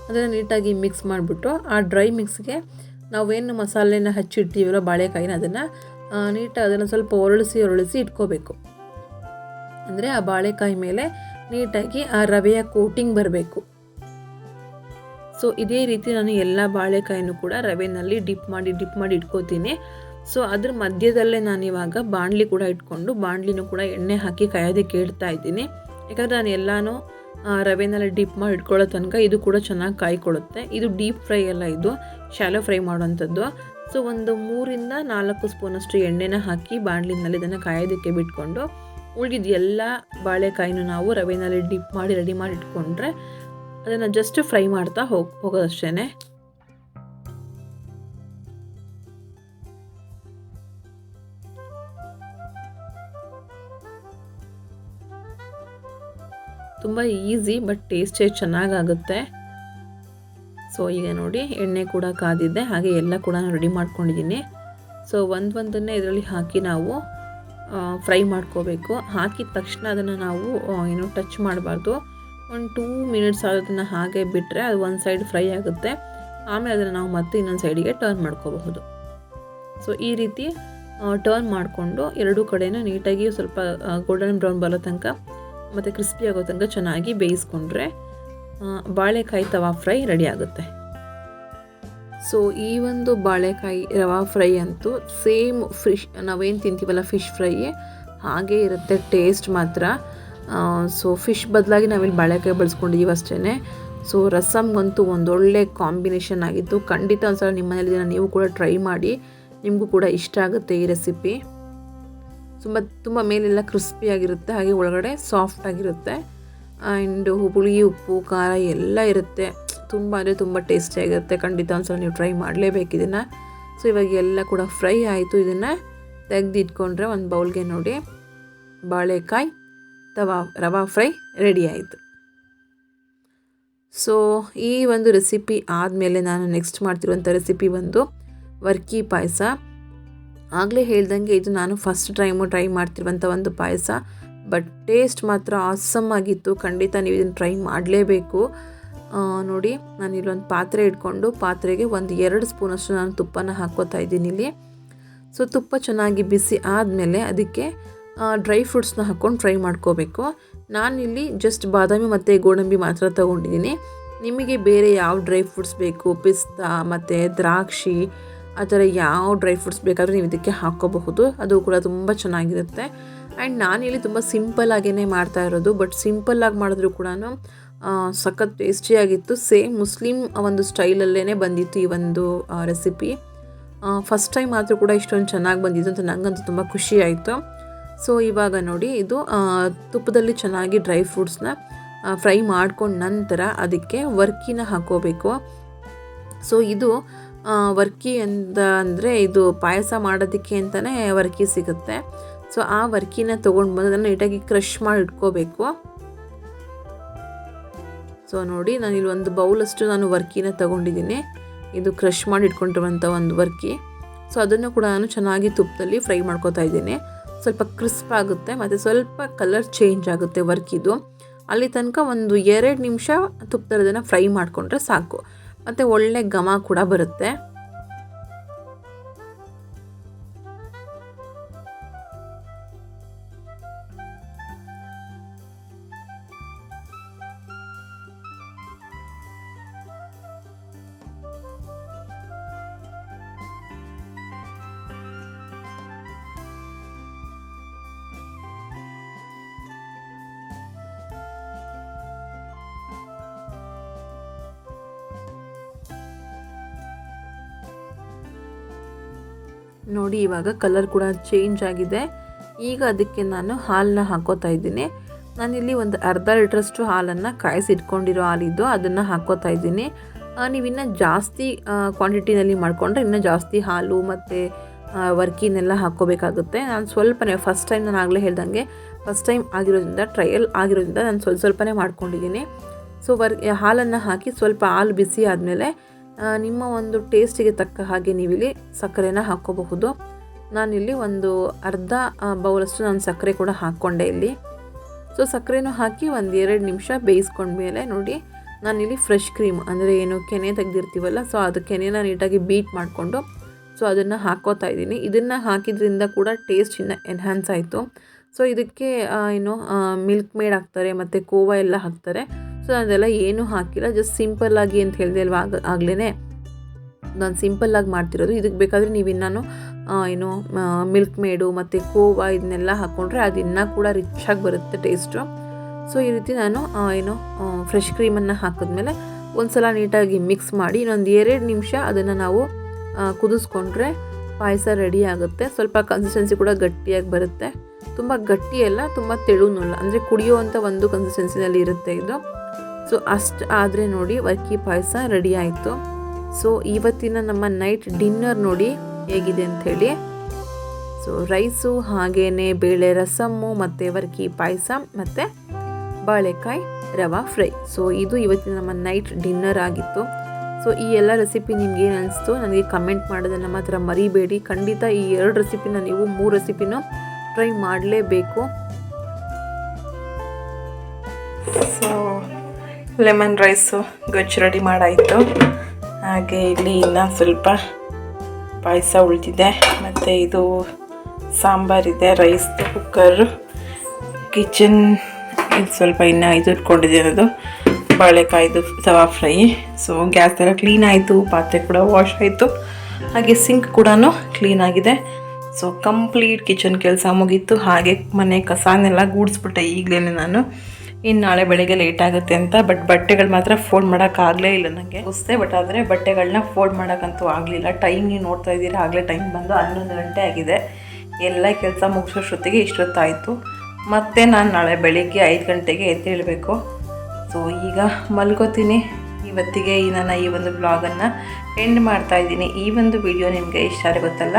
ಅದನ್ನು ನೀಟಾಗಿ ಮಿಕ್ಸ್ ಮಾಡಿಬಿಟ್ಟು ಆ ಡ್ರೈ ಮಿಕ್ಸ್ಗೆ ನಾವೇನು ಮಸಾಲೆನ ಹಚ್ಚಿಟ್ಟಿವಲ್ಲ ಬಾಳೆಕಾಯಿನ ಅದನ್ನು ನೀಟಾಗಿ ಅದನ್ನು ಸ್ವಲ್ಪ ಒರಳಿಸಿ ಒರಳಿಸಿ ಇಟ್ಕೋಬೇಕು. ಅಂದರೆ ಆ ಬಾಳೆಕಾಯಿ ಮೇಲೆ ನೀಟಾಗಿ ಆ ರವೆಯ ಕೋಟಿಂಗ್ ಬರಬೇಕು. ಸೊ ಇದೇ ರೀತಿ ನಾನು ಎಲ್ಲ ಬಾಳೆಕಾಯಿನೂ ಕೂಡ ರವೆನಲ್ಲಿ ಡಿಪ್ ಮಾಡಿ ಡಿಪ್ ಮಾಡಿ ಇಟ್ಕೋತೀನಿ. ಸೊ ಅದ್ರ ಮಧ್ಯದಲ್ಲೇ ನಾನು ಇವಾಗ ಬಾಣಲಿ ಕೂಡ ಇಟ್ಕೊಂಡು ಬಾಣಲಿನೂ ಕೂಡ ಎಣ್ಣೆ ಹಾಕಿ ಕಾಯೋದಕ್ಕೆ ಇಡ್ತಾ ಇದ್ದೀನಿ. ಯಾಕಂದರೆ ನಾನು ಎಲ್ಲನೂ ರವೆನಲ್ಲಿ ಡಿಪ್ ಮಾಡಿ ಇಟ್ಕೊಳ್ಳೋ ತನಕ ಇದು ಕೂಡ ಚೆನ್ನಾಗಿ ಕಾಯ್ಕೊಳ್ಳುತ್ತೆ. ಇದು ಡೀಪ್ ಫ್ರೈ ಎಲ್ಲ ಇದು ಶಾಲೋ ಫ್ರೈ ಮಾಡೋವಂಥದ್ದು. ಸೊ ಒಂದು ಮೂರಿಂದ ನಾಲ್ಕು ಸ್ಪೂನಷ್ಟು ಎಣ್ಣೆನ ಹಾಕಿ ಬಾಣಲಿನಲ್ಲಿ ಇದನ್ನು ಕಾಯೋದಕ್ಕೆ ಬಿಟ್ಕೊಂಡು ಉಳಿದಿದ್ದು ಎಲ್ಲ ಬಾಳೆಕಾಯಿನೂ ನಾವು ರವೆನಲ್ಲಿ ಡಿಪ್ ಮಾಡಿ ರೆಡಿ ಮಾಡಿ ಇಟ್ಕೊಂಡ್ರೆ ಅದನ್ನು ಜಸ್ಟ್ ಫ್ರೈ ಮಾಡ್ತಾ ಹೋಗಿ ಹೋಗೋದಷ್ಟೇ ತುಂಬ ಈಸಿ ಬಟ್ ಟೇಸ್ಟೇ ಚೆನ್ನಾಗಾಗುತ್ತೆ. ಸೊ ಈಗ ನೋಡಿ, ಎಣ್ಣೆ ಕೂಡ ಕಾದಿದ್ದೆ ಹಾಗೆ ಎಲ್ಲ ಕೂಡ ನಾನು ರೆಡಿ ಮಾಡ್ಕೊಂಡಿದ್ದೀನಿ. ಸೊ ಒಂದು ಒಂದನ್ನೇ ಇದರಲ್ಲಿ ಹಾಕಿ ನಾವು ಫ್ರೈ ಮಾಡ್ಕೋಬೇಕು. ಹಾಕಿದ ತಕ್ಷಣ ಅದನ್ನು ನಾವು ಏನು ಟಚ್ ಮಾಡಬಾರ್ದು. ಒಂದು ಟೂ ಮಿನಿಟ್ಸ್ ಅದನ್ನು ಹಾಗೆ ಬಿಟ್ಟರೆ ಅದು ಒಂದು ಸೈಡ್ ಫ್ರೈ ಆಗುತ್ತೆ. ಆಮೇಲೆ ಅದನ್ನು ನಾವು ಮತ್ತೆ ಇನ್ನೊಂದು ಸೈಡಿಗೆ ಟರ್ನ್ ಮಾಡ್ಕೋಬಹುದು. ಸೊ ಈ ರೀತಿ ಟರ್ನ್ ಮಾಡಿಕೊಂಡು ಎರಡೂ ಕಡೆನೂ ನೀಟಾಗಿ ಸ್ವಲ್ಪ ಗೋಲ್ಡನ್ ಬ್ರೌನ್ ಬರೋ ತನಕ ಮತ್ತು ಕ್ರಿಸ್ಪಿ ಆಗೋ ತನಕ ಚೆನ್ನಾಗಿ ಬೇಯಿಸ್ಕೊಂಡ್ರೆ ಬಾಳೆಕಾಯಿ ತವಾ ಫ್ರೈ ರೆಡಿ ಆಗುತ್ತೆ. ಸೊ ಈ ಒಂದು ಬಾಳೆಕಾಯಿ ರವಾ ಫ್ರೈ ಅಂತೂ ಸೇಮ್ ಫಿಶ್ ನಾವೇನು ತಿಂತೀವಲ್ಲ ಫಿಶ್ ಫ್ರೈ ಹಾಗೇ ಇರುತ್ತೆ ಟೇಸ್ಟ್ ಮಾತ್ರ. ಸೊ ಫಿಶ್ ಬದಲಾಗಿ ನಾವಿಲ್ಲಿ ಬಾಳೆಕಾಯಿ ಬಳಸ್ಕೊಂಡಿದ್ದೀವಿ ಅಷ್ಟೇ ಸೊ ರಸಮ್ಗಂತೂ ಒಂದೊಳ್ಳೆ ಕಾಂಬಿನೇಷನ್ ಆಗಿತ್ತು ಖಂಡಿತ ಒಂದ್ಸಲ ನಿಮ್ಮ ಮನೇಲಿ ನೀವು ಕೂಡ ಟ್ರೈ ಮಾಡಿ, ನಿಮಗೂ ಕೂಡ ಇಷ್ಟ ಆಗುತ್ತೆ ಈ ರೆಸಿಪಿ ತುಂಬ ತುಂಬ ಮೇಲೆಲ್ಲ ಕ್ರಿಸ್ಪಿಯಾಗಿರುತ್ತೆ ಹಾಗೆ ಒಳಗಡೆ ಸಾಫ್ಟ್ ಆಗಿರುತ್ತೆ. ಆ್ಯಂಡ್ ಹುಳಿ, ಉಪ್ಪು, ಖಾರ ಎಲ್ಲ ಇರುತ್ತೆ. ತುಂಬ ಅಂದರೆ ತುಂಬ ಟೇಸ್ಟಿಯಾಗಿರುತ್ತೆ ಖಂಡಿತ ಒಂದ್ಸಲ ನೀವು ಟ್ರೈ ಮಾಡಲೇಬೇಕು ಇದನ್ನು. ಸೊ, ಇವಾಗ ಎಲ್ಲ ಕೂಡ ಫ್ರೈ ಆಯಿತು. ಇದನ್ನು ತೆಗೆದಿಟ್ಕೊಂಡ್ರೆ ಒಂದು ಬೌಲ್ಗೆ ನೋಡಿ. ಬಾಳೆಕಾಯಿ, ತವಾ, ರವಾ ಫ್ರೈ ರೆಡಿ ಆಯಿತು. ಸೊ, ಈ ಒಂದು ರೆಸಿಪಿ ಆದಮೇಲೆ ನಾನು ನೆಕ್ಸ್ಟ್ ಮಾಡ್ತಿರುವಂಥ ರೆಸಿಪಿ ಬಂದು ವರ್ಕಿ ಪಾಯಸ. ಆಗಲೇ ಹೇಳ್ದಂಗೆ ಇದು ನಾನು ಫಸ್ಟ್ ಟೈಮು ಟ್ರೈ ಮಾಡ್ತಿರುವಂಥ ಒಂದು ಪಾಯಸ. ಬಟ್ ಟೇಸ್ಟ್ ಮಾತ್ರ ಆಸಮ್ ಆಗಿತ್ತು. ಖಂಡಿತ ನೀವು ಇದನ್ನು ಟ್ರೈ ಮಾಡಲೇಬೇಕು. ನೋಡಿ, ನಾನು ಇಲ್ಲೊಂದು ಪಾತ್ರೆ ಇಟ್ಕೊಂಡು ಪಾತ್ರೆಗೆ ಒಂದು ಎರಡು ಸ್ಪೂನಷ್ಟು ನಾನು ತುಪ್ಪನ ಹಾಕ್ಕೋತಾ ಇದ್ದೀನಿ ಇಲ್ಲಿ. ಸೊ ತುಪ್ಪ ಚೆನ್ನಾಗಿ ಬಿಸಿ ಆದಮೇಲೆ ಅದಕ್ಕೆ ಡ್ರೈ ಫ್ರೂಟ್ಸ್ನ ಹಾಕ್ಕೊಂಡು ಫ್ರೈ ಮಾಡ್ಕೋಬೇಕು. ನಾನಿಲ್ಲಿ ಜಸ್ಟ್ ಬಾದಾಮಿ ಮತ್ತು ಗೋಡಂಬಿ ಮಾತ್ರ ತೊಗೊಂಡಿದ್ದೀನಿ. ನಿಮಗೆ ಬೇರೆ ಯಾವ ಡ್ರೈ ಫ್ರೂಟ್ಸ್ ಬೇಕು? ಪಿಸ್ತಾ ಮತ್ತು ದ್ರಾಕ್ಷಿ ಆ ಥರ ಯಾವ ಡ್ರೈ ಫ್ರೂಟ್ಸ್ ಬೇಕಾದರೂ ನೀವು ಇದಕ್ಕೆ ಹಾಕ್ಕೋಬಹುದು. ಅದು ಕೂಡ ತುಂಬ ಚೆನ್ನಾಗಿರುತ್ತೆ. ಆ್ಯಂಡ್ ನಾನಿಲ್ಲಿ ತುಂಬ ಸಿಂಪಲ್ ಮಾಡ್ತಾ ಇರೋದು. ಬಟ್ ಸಿಂಪಲ್ಲಾಗಿ ಮಾಡಿದ್ರು ಕೂಡ ಸಖತ್ ಟೇಸ್ಟಿಯಾಗಿತ್ತು ಸೇಮ್ ಮುಸ್ಲಿಂ ಒಂದು ಸ್ಟೈಲಲ್ಲೇ ಬಂದಿತ್ತು ಈ ಒಂದು ರೆಸಿಪಿ. ಫಸ್ಟ್ ಟೈಮ್ ಮಾತ್ರ ಕೂಡ ಇಷ್ಟೊಂದು ಚೆನ್ನಾಗಿ ಬಂದಿತ್ತು ಅಂತ ನನಗಂತೂ ತುಂಬ ಖುಷಿ ಆಯಿತು. ಸೊ, ಇವಾಗ ನೋಡಿ ಇದು ತುಪ್ಪದಲ್ಲಿ ಚೆನ್ನಾಗಿ ಡ್ರೈ ಫ್ರೂಟ್ಸ್ನ ಫ್ರೈ ಮಾಡ್ಕೊಂಡ ನಂತರ ಅದಕ್ಕೆ ವರ್ಕಿನ ಹಾಕೋಬೇಕು ಸೊ, ಇದು ವರ್ಕಿ ಅಂತ ಅಂದರೆ ಇದು ಪಾಯಸ ಮಾಡೋದಕ್ಕೆ ಅಂತಲೇ ವರ್ಕಿ ಸಿಗುತ್ತೆ. ಸೊ, ಆ ವರ್ಕಿನ ತೊಗೊಂಡು ಬಂದು ಅದನ್ನು ನೀಟಾಗಿ ಕ್ರಷ್ ಮಾಡಿ ಇಟ್ಕೋಬೇಕು. ಸೊ, ನೋಡಿ, ನಾನು ಇಲ್ಲಿ ಒಂದು ಬೌಲಷ್ಟು ನಾನು ವರ್ಕಿನ ತೊಗೊಂಡಿದ್ದೀನಿ. ಇದು ಕ್ರಷ್ ಮಾಡಿ ಇಟ್ಕೊಂಡಿರುವಂಥ ಒಂದು ವರ್ಕಿ. ಸೊ, ಅದನ್ನು ಕೂಡ ನಾನು ಚೆನ್ನಾಗಿ ತುಪ್ಪದಲ್ಲಿ ಫ್ರೈ ಮಾಡ್ಕೋತಾ ಇದ್ದೀನಿ. ಸ್ವಲ್ಪ ಕ್ರಿಸ್ಪ್ ಆಗುತ್ತೆ, ಮತ್ತು ಸ್ವಲ್ಪ ಕಲರ್ ಚೇಂಜ್ ಆಗುತ್ತೆ ವರ್ಕಿದು. ಅಲ್ಲಿ ತನಕ ಒಂದು ಎರಡು ನಿಮಿಷ ತುಪ್ಪದಲ್ಲಿ ಫ್ರೈ ಮಾಡಿಕೊಂಡ್ರೆ ಸಾಕು. ಮತ್ತು ಒಳ್ಳೆ ಘಮ ಕೂಡ ಬರುತ್ತೆ. ಇವಾಗ ಕಲರ್ ಕೂಡ ಚೇಂಜ್ ಆಗಿದೆ. ಈಗ ಅದಕ್ಕೆ ನಾನು ಹಾಲನ್ನ ಹಾಕೋತಾ ಇದ್ದೀನಿ. ನಾನಿಲ್ಲಿ ಒಂದು ಅರ್ಧ ಲೀಟ್ರಷ್ಟು ಹಾಲನ್ನು ಕಾಯಿಸಿ ಇಟ್ಕೊಂಡಿರೋ ಹಾಲಿದ್ದು ಅದನ್ನು ಹಾಕೋತಾ ಇದ್ದೀನಿ. ನೀವಿನ್ನು ಜಾಸ್ತಿ ಕ್ವಾಂಟಿಟಿನಲ್ಲಿ ಮಾಡಿಕೊಂಡ್ರೆ ಇನ್ನೂ ಜಾಸ್ತಿ ಹಾಲು ಮತ್ತು ವರ್ಕಿನೆಲ್ಲ ಹಾಕ್ಕೋಬೇಕಾಗುತ್ತೆ. ನಾನು ಸ್ವಲ್ಪನೇ ಫಸ್ಟ್ ಟೈಮ್ ನಾನು ಆಗಲೇ ಹೇಳ್ದಂಗೆ ಫಸ್ಟ್ ಟೈಮ್ ಆಗಿರೋದ್ರಿಂದ ಟ್ರಯಲ್ ಆಗಿರೋದ್ರಿಂದ ನಾನು ಸ್ವಲ್ಪ ಸ್ವಲ್ಪನೇ ಮಾಡ್ಕೊಂಡಿದ್ದೀನಿ. ಸೊ ವರ್, ಹಾಲನ್ನು ಹಾಕಿ ಸ್ವಲ್ಪ ಹಾಲು ಬಿಸಿ ಆದಮೇಲೆ ನಿಮ್ಮ ಒಂದು ಟೇಸ್ಟಿಗೆ ತಕ್ಕ ಹಾಗೆ ನೀವಿಲ್ಲಿ ಸಕ್ಕರೆನ ಹಾಕ್ಕೋಬಹುದು. ನಾನಿಲ್ಲಿ ಒಂದು ಅರ್ಧ ಬೌಲಷ್ಟು ನಾನು ಸಕ್ಕರೆ ಕೂಡ ಹಾಕ್ಕೊಂಡೆ ಇಲ್ಲಿ. ಸೊ ಸಕ್ಕರೆನೂ ಹಾಕಿ ಒಂದು ಎರಡು ನಿಮಿಷ ಬೇಯಿಸ್ಕೊಂಡ್ಮೇಲೆ ನೋಡಿ, ನಾನಿಲ್ಲಿ ಫ್ರೆಶ್ ಕ್ರೀಮ್ ಅಂದರೆ ಏನು, ಕೆನೆ ತೆಗೆದಿರ್ತೀವಲ್ಲ ಸೊ ಅದು ಕೆನೆನ ನೀಟಾಗಿ ಬೀಟ್ ಮಾಡಿಕೊಂಡು ಸೊ ಅದನ್ನು ಹಾಕೋತಾ ಇದ್ದೀನಿ. ಇದನ್ನು ಹಾಕಿದ್ರಿಂದ ಕೂಡ ಟೇಸ್ಟ್ ಇನ್ನು ಎನ್ಹ್ಯಾನ್ಸ್ ಆಯಿತು. ಸೊ ಇದಕ್ಕೆ ಏನು ಮಿಲ್ಕ್ ಮೇಡ್ ಹಾಕ್ತಾರೆ, ಮತ್ತು ಕೋವಾ ಎಲ್ಲ ಹಾಕ್ತಾರೆ. ಸೊ ಅದೆಲ್ಲ ಏನೂ ಹಾಕಿಲ್ಲ ಜಸ್ಟ್ ಸಿಂಪಲ್ಲಾಗಿ ಅಂತ ಹೇಳಿದೆ ಅಲ್ವಾ, ಆಗ ಆಗಲೇ ನಾನು ಸಿಂಪಲ್ಲಾಗಿ ಮಾಡ್ತಿರೋದು. ಇದಕ್ಕೆ ಬೇಕಾದರೆ ನೀವು ಇನ್ನೂ ಏನು ಮಿಲ್ಕ್ ಮೇಡು ಮತ್ತು ಕೋವಾ ಇದನ್ನೆಲ್ಲ ಹಾಕ್ಕೊಂಡ್ರೆ ಅದು ಇನ್ನೂ ಕೂಡ ರಿಚಾಗಿ ಬರುತ್ತೆ ಟೇಸ್ಟು ಸೊ ಈ ರೀತಿ ನಾನು ಏನು ಫ್ರೆಶ್ ಕ್ರೀಮನ್ನು ಹಾಕಿದ್ಮೇಲೆ ಒಂದು ಸಲ ನೀಟಾಗಿ ಮಿಕ್ಸ್ ಮಾಡಿ ಇನ್ನೊಂದು ಎರಡು ನಿಮಿಷ ಅದನ್ನು ನಾವು ಕುದಿಸ್ಕೊಂಡ್ರೆ ಪಾಯಸ ರೆಡಿ ಆಗುತ್ತೆ. ಸ್ವಲ್ಪ ಕನ್ಸಿಸ್ಟೆನ್ಸಿ ಕೂಡ ಗಟ್ಟಿಯಾಗಿ ಬರುತ್ತೆ. ತುಂಬ ಗಟ್ಟಿಯಲ್ಲ ತುಂಬ ತೆಳುನೂ ಅಲ್ಲ. ಅಂದರೆ ಕುಡಿಯುವಂಥ ಒಂದು ಕನ್ಸಿಸ್ಟೆನ್ಸಿನಲ್ಲಿ ಇರುತ್ತೆ ಇದು. ಸೊ ಅಷ್ಟು ಆದರೆ ನೋಡಿ ವರ್ಕಿ ಪಾಯಸ ರೆಡಿ ಆಯಿತು. ಸೊ ಇವತ್ತಿನ ನಮ್ಮ ನೈಟ್ ಡಿನ್ನರ್ ನೋಡಿ ಹೇಗಿದೆ ಅಂಥೇಳಿ. ಸೊ ರೈಸು ಹಾಗೇ ಬೇಳೆ ರಸಮ್ಮು ಮತ್ತು ವರ್ಕಿ ಪಾಯಸ, ಮತ್ತು ಬಾಳೆಕಾಯಿ ರವಾ ಫ್ರೈ. ಸೊ ಇದು ಇವತ್ತಿನ ನಮ್ಮ ನೈಟ್ ಡಿನ್ನರ್ ಆಗಿತ್ತು. ಸೊ ಈ ಎಲ್ಲ ರೆಸಿಪಿ ನಿಮ್ಗೆ ಏನು ಅನಿಸ್ತು? ನನಗೆ ಕಮೆಂಟ್ ಮಾಡೋದನ್ನು ಮಾತ್ರ ಮರಿಬೇಡಿ. ಖಂಡಿತ ಈ ಎರಡು ರೆಸಿಪಿನ ನೀವು ಮೂರು ರೆಸಿಪಿನೂ ಟ್ರೈ ಮಾಡಲೇಬೇಕು. ಸೊ ಲೆಮನ್ ರೈಸು ಗೊಜ್ಜು ರೆಡಿ ಮಾಡಾಯಿತು. ಹಾಗೆ ಇಲ್ಲಿ ಇನ್ನು ಸ್ವಲ್ಪ ಪಾಯಸ ಉಳಿದಿದೆ, ಮತ್ತು ಇದು ಸಾಂಬಾರಿದೆ ರೈಸ್ ಕುಕ್ಕರು ಕಿಚನ್ ಇದು ಸ್ವಲ್ಪ ಇನ್ನು ಇದು ಇಟ್ಕೊಂಡಿದೆ ಅನ್ನೋದು ಬಾಳೆಕಾಯ್ದು ತವಾ ಫ್ರೈ. ಸೊ ಗ್ಯಾಸ್ ಎಲ್ಲ ಕ್ಲೀನ್ ಆಯಿತು, ಪಾತ್ರೆ ಕೂಡ ವಾಶ್ ಆಯಿತು. ಹಾಗೆ ಸಿಂಕ್ ಕೂಡ ಕ್ಲೀನ್ ಆಗಿದೆ. ಸೊ ಕಂಪ್ಲೀಟ್ ಕಿಚನ್ ಕೆಲಸ ಮುಗೀತು. ಹಾಗೆ ಮನೆ ಕಸನೆಲ್ಲ ಗೂಡಿಸ್ಬಿಟ್ಟೆ ಈಗಲೇ ನಾನು. ಇನ್ನು ನಾಳೆ ಬೆಳಗ್ಗೆ ಲೇಟ್ ಆಗುತ್ತೆ ಅಂತ ಬಟ್ ಬಟ್ಟೆಗಳು ಮಾತ್ರ ಫೋಲ್ಡ್ ಮಾಡೋಕ್ಕಾಗಲೇ ಇಲ್ಲ ನನಗೆ ಹೊಸ್ತೆ ಬಟ್ ಆದರೆ ಬಟ್ಟೆಗಳನ್ನ ಫೋಲ್ಡ್ ಮಾಡೋಕ್ಕಂತೂ ಆಗಲಿಲ್ಲ. ಟೈಮ್ ನೀವು ನೋಡ್ತಾ ಇದ್ದೀರಾ, ಆಗಲೇ ಟೈಮ್ ಬಂದು ಹನ್ನೊಂದು ಗಂಟೆ ಆಗಿದೆ. ಎಲ್ಲ ಕೆಲಸ ಮುಗಿಸೋಷ್ಟೊತ್ತಿಗೆ ಇಷ್ಟೊತ್ತಾಯಿತು. ಮತ್ತೆ ನಾನು ನಾಳೆ ಬೆಳಿಗ್ಗೆ ಐದು ಗಂಟೆಗೆ ಎದ್ದೇಳಬೇಕು. ಸೊ ಈಗ ಮಲ್ಕೋತೀನಿ. ಇವತ್ತಿಗೆ ಈ ನನ್ನ ಈ ಒಂದು ಬ್ಲಾಗನ್ನು ಎಂಡ್ ಮಾಡ್ತಾ ಇದ್ದೀನಿ. ಈ ಒಂದು ವಿಡಿಯೋ ನಿಮಗೆ ಇಷ್ಟ ಗೊತ್ತಲ್ಲ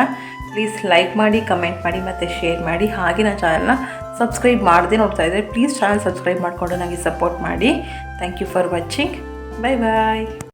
ಪ್ಲೀಸ್ ಲೈಕ್ ಮಾಡಿ ಕಮೆಂಟ್ ಮಾಡಿ, ಮತ್ತು ಶೇರ್ ಮಾಡಿ. ಹಾಗೆ ನನ್ನ ಚಾನಲ್ನ ಸಬ್ಸ್ಕ್ರೈಬ್ ಮಾಡದೆ ನೋಡ್ತಾ ಇದ್ದರೆ ಪ್ಲೀಸ್ ಚಾನಲ್ ಸಬ್ಸ್ಕ್ರೈಬ್ ಮಾಡಿಕೊಂಡು ನನಗೆ ಸಪೋರ್ಟ್ ಮಾಡಿ. Thank you for watching bye bye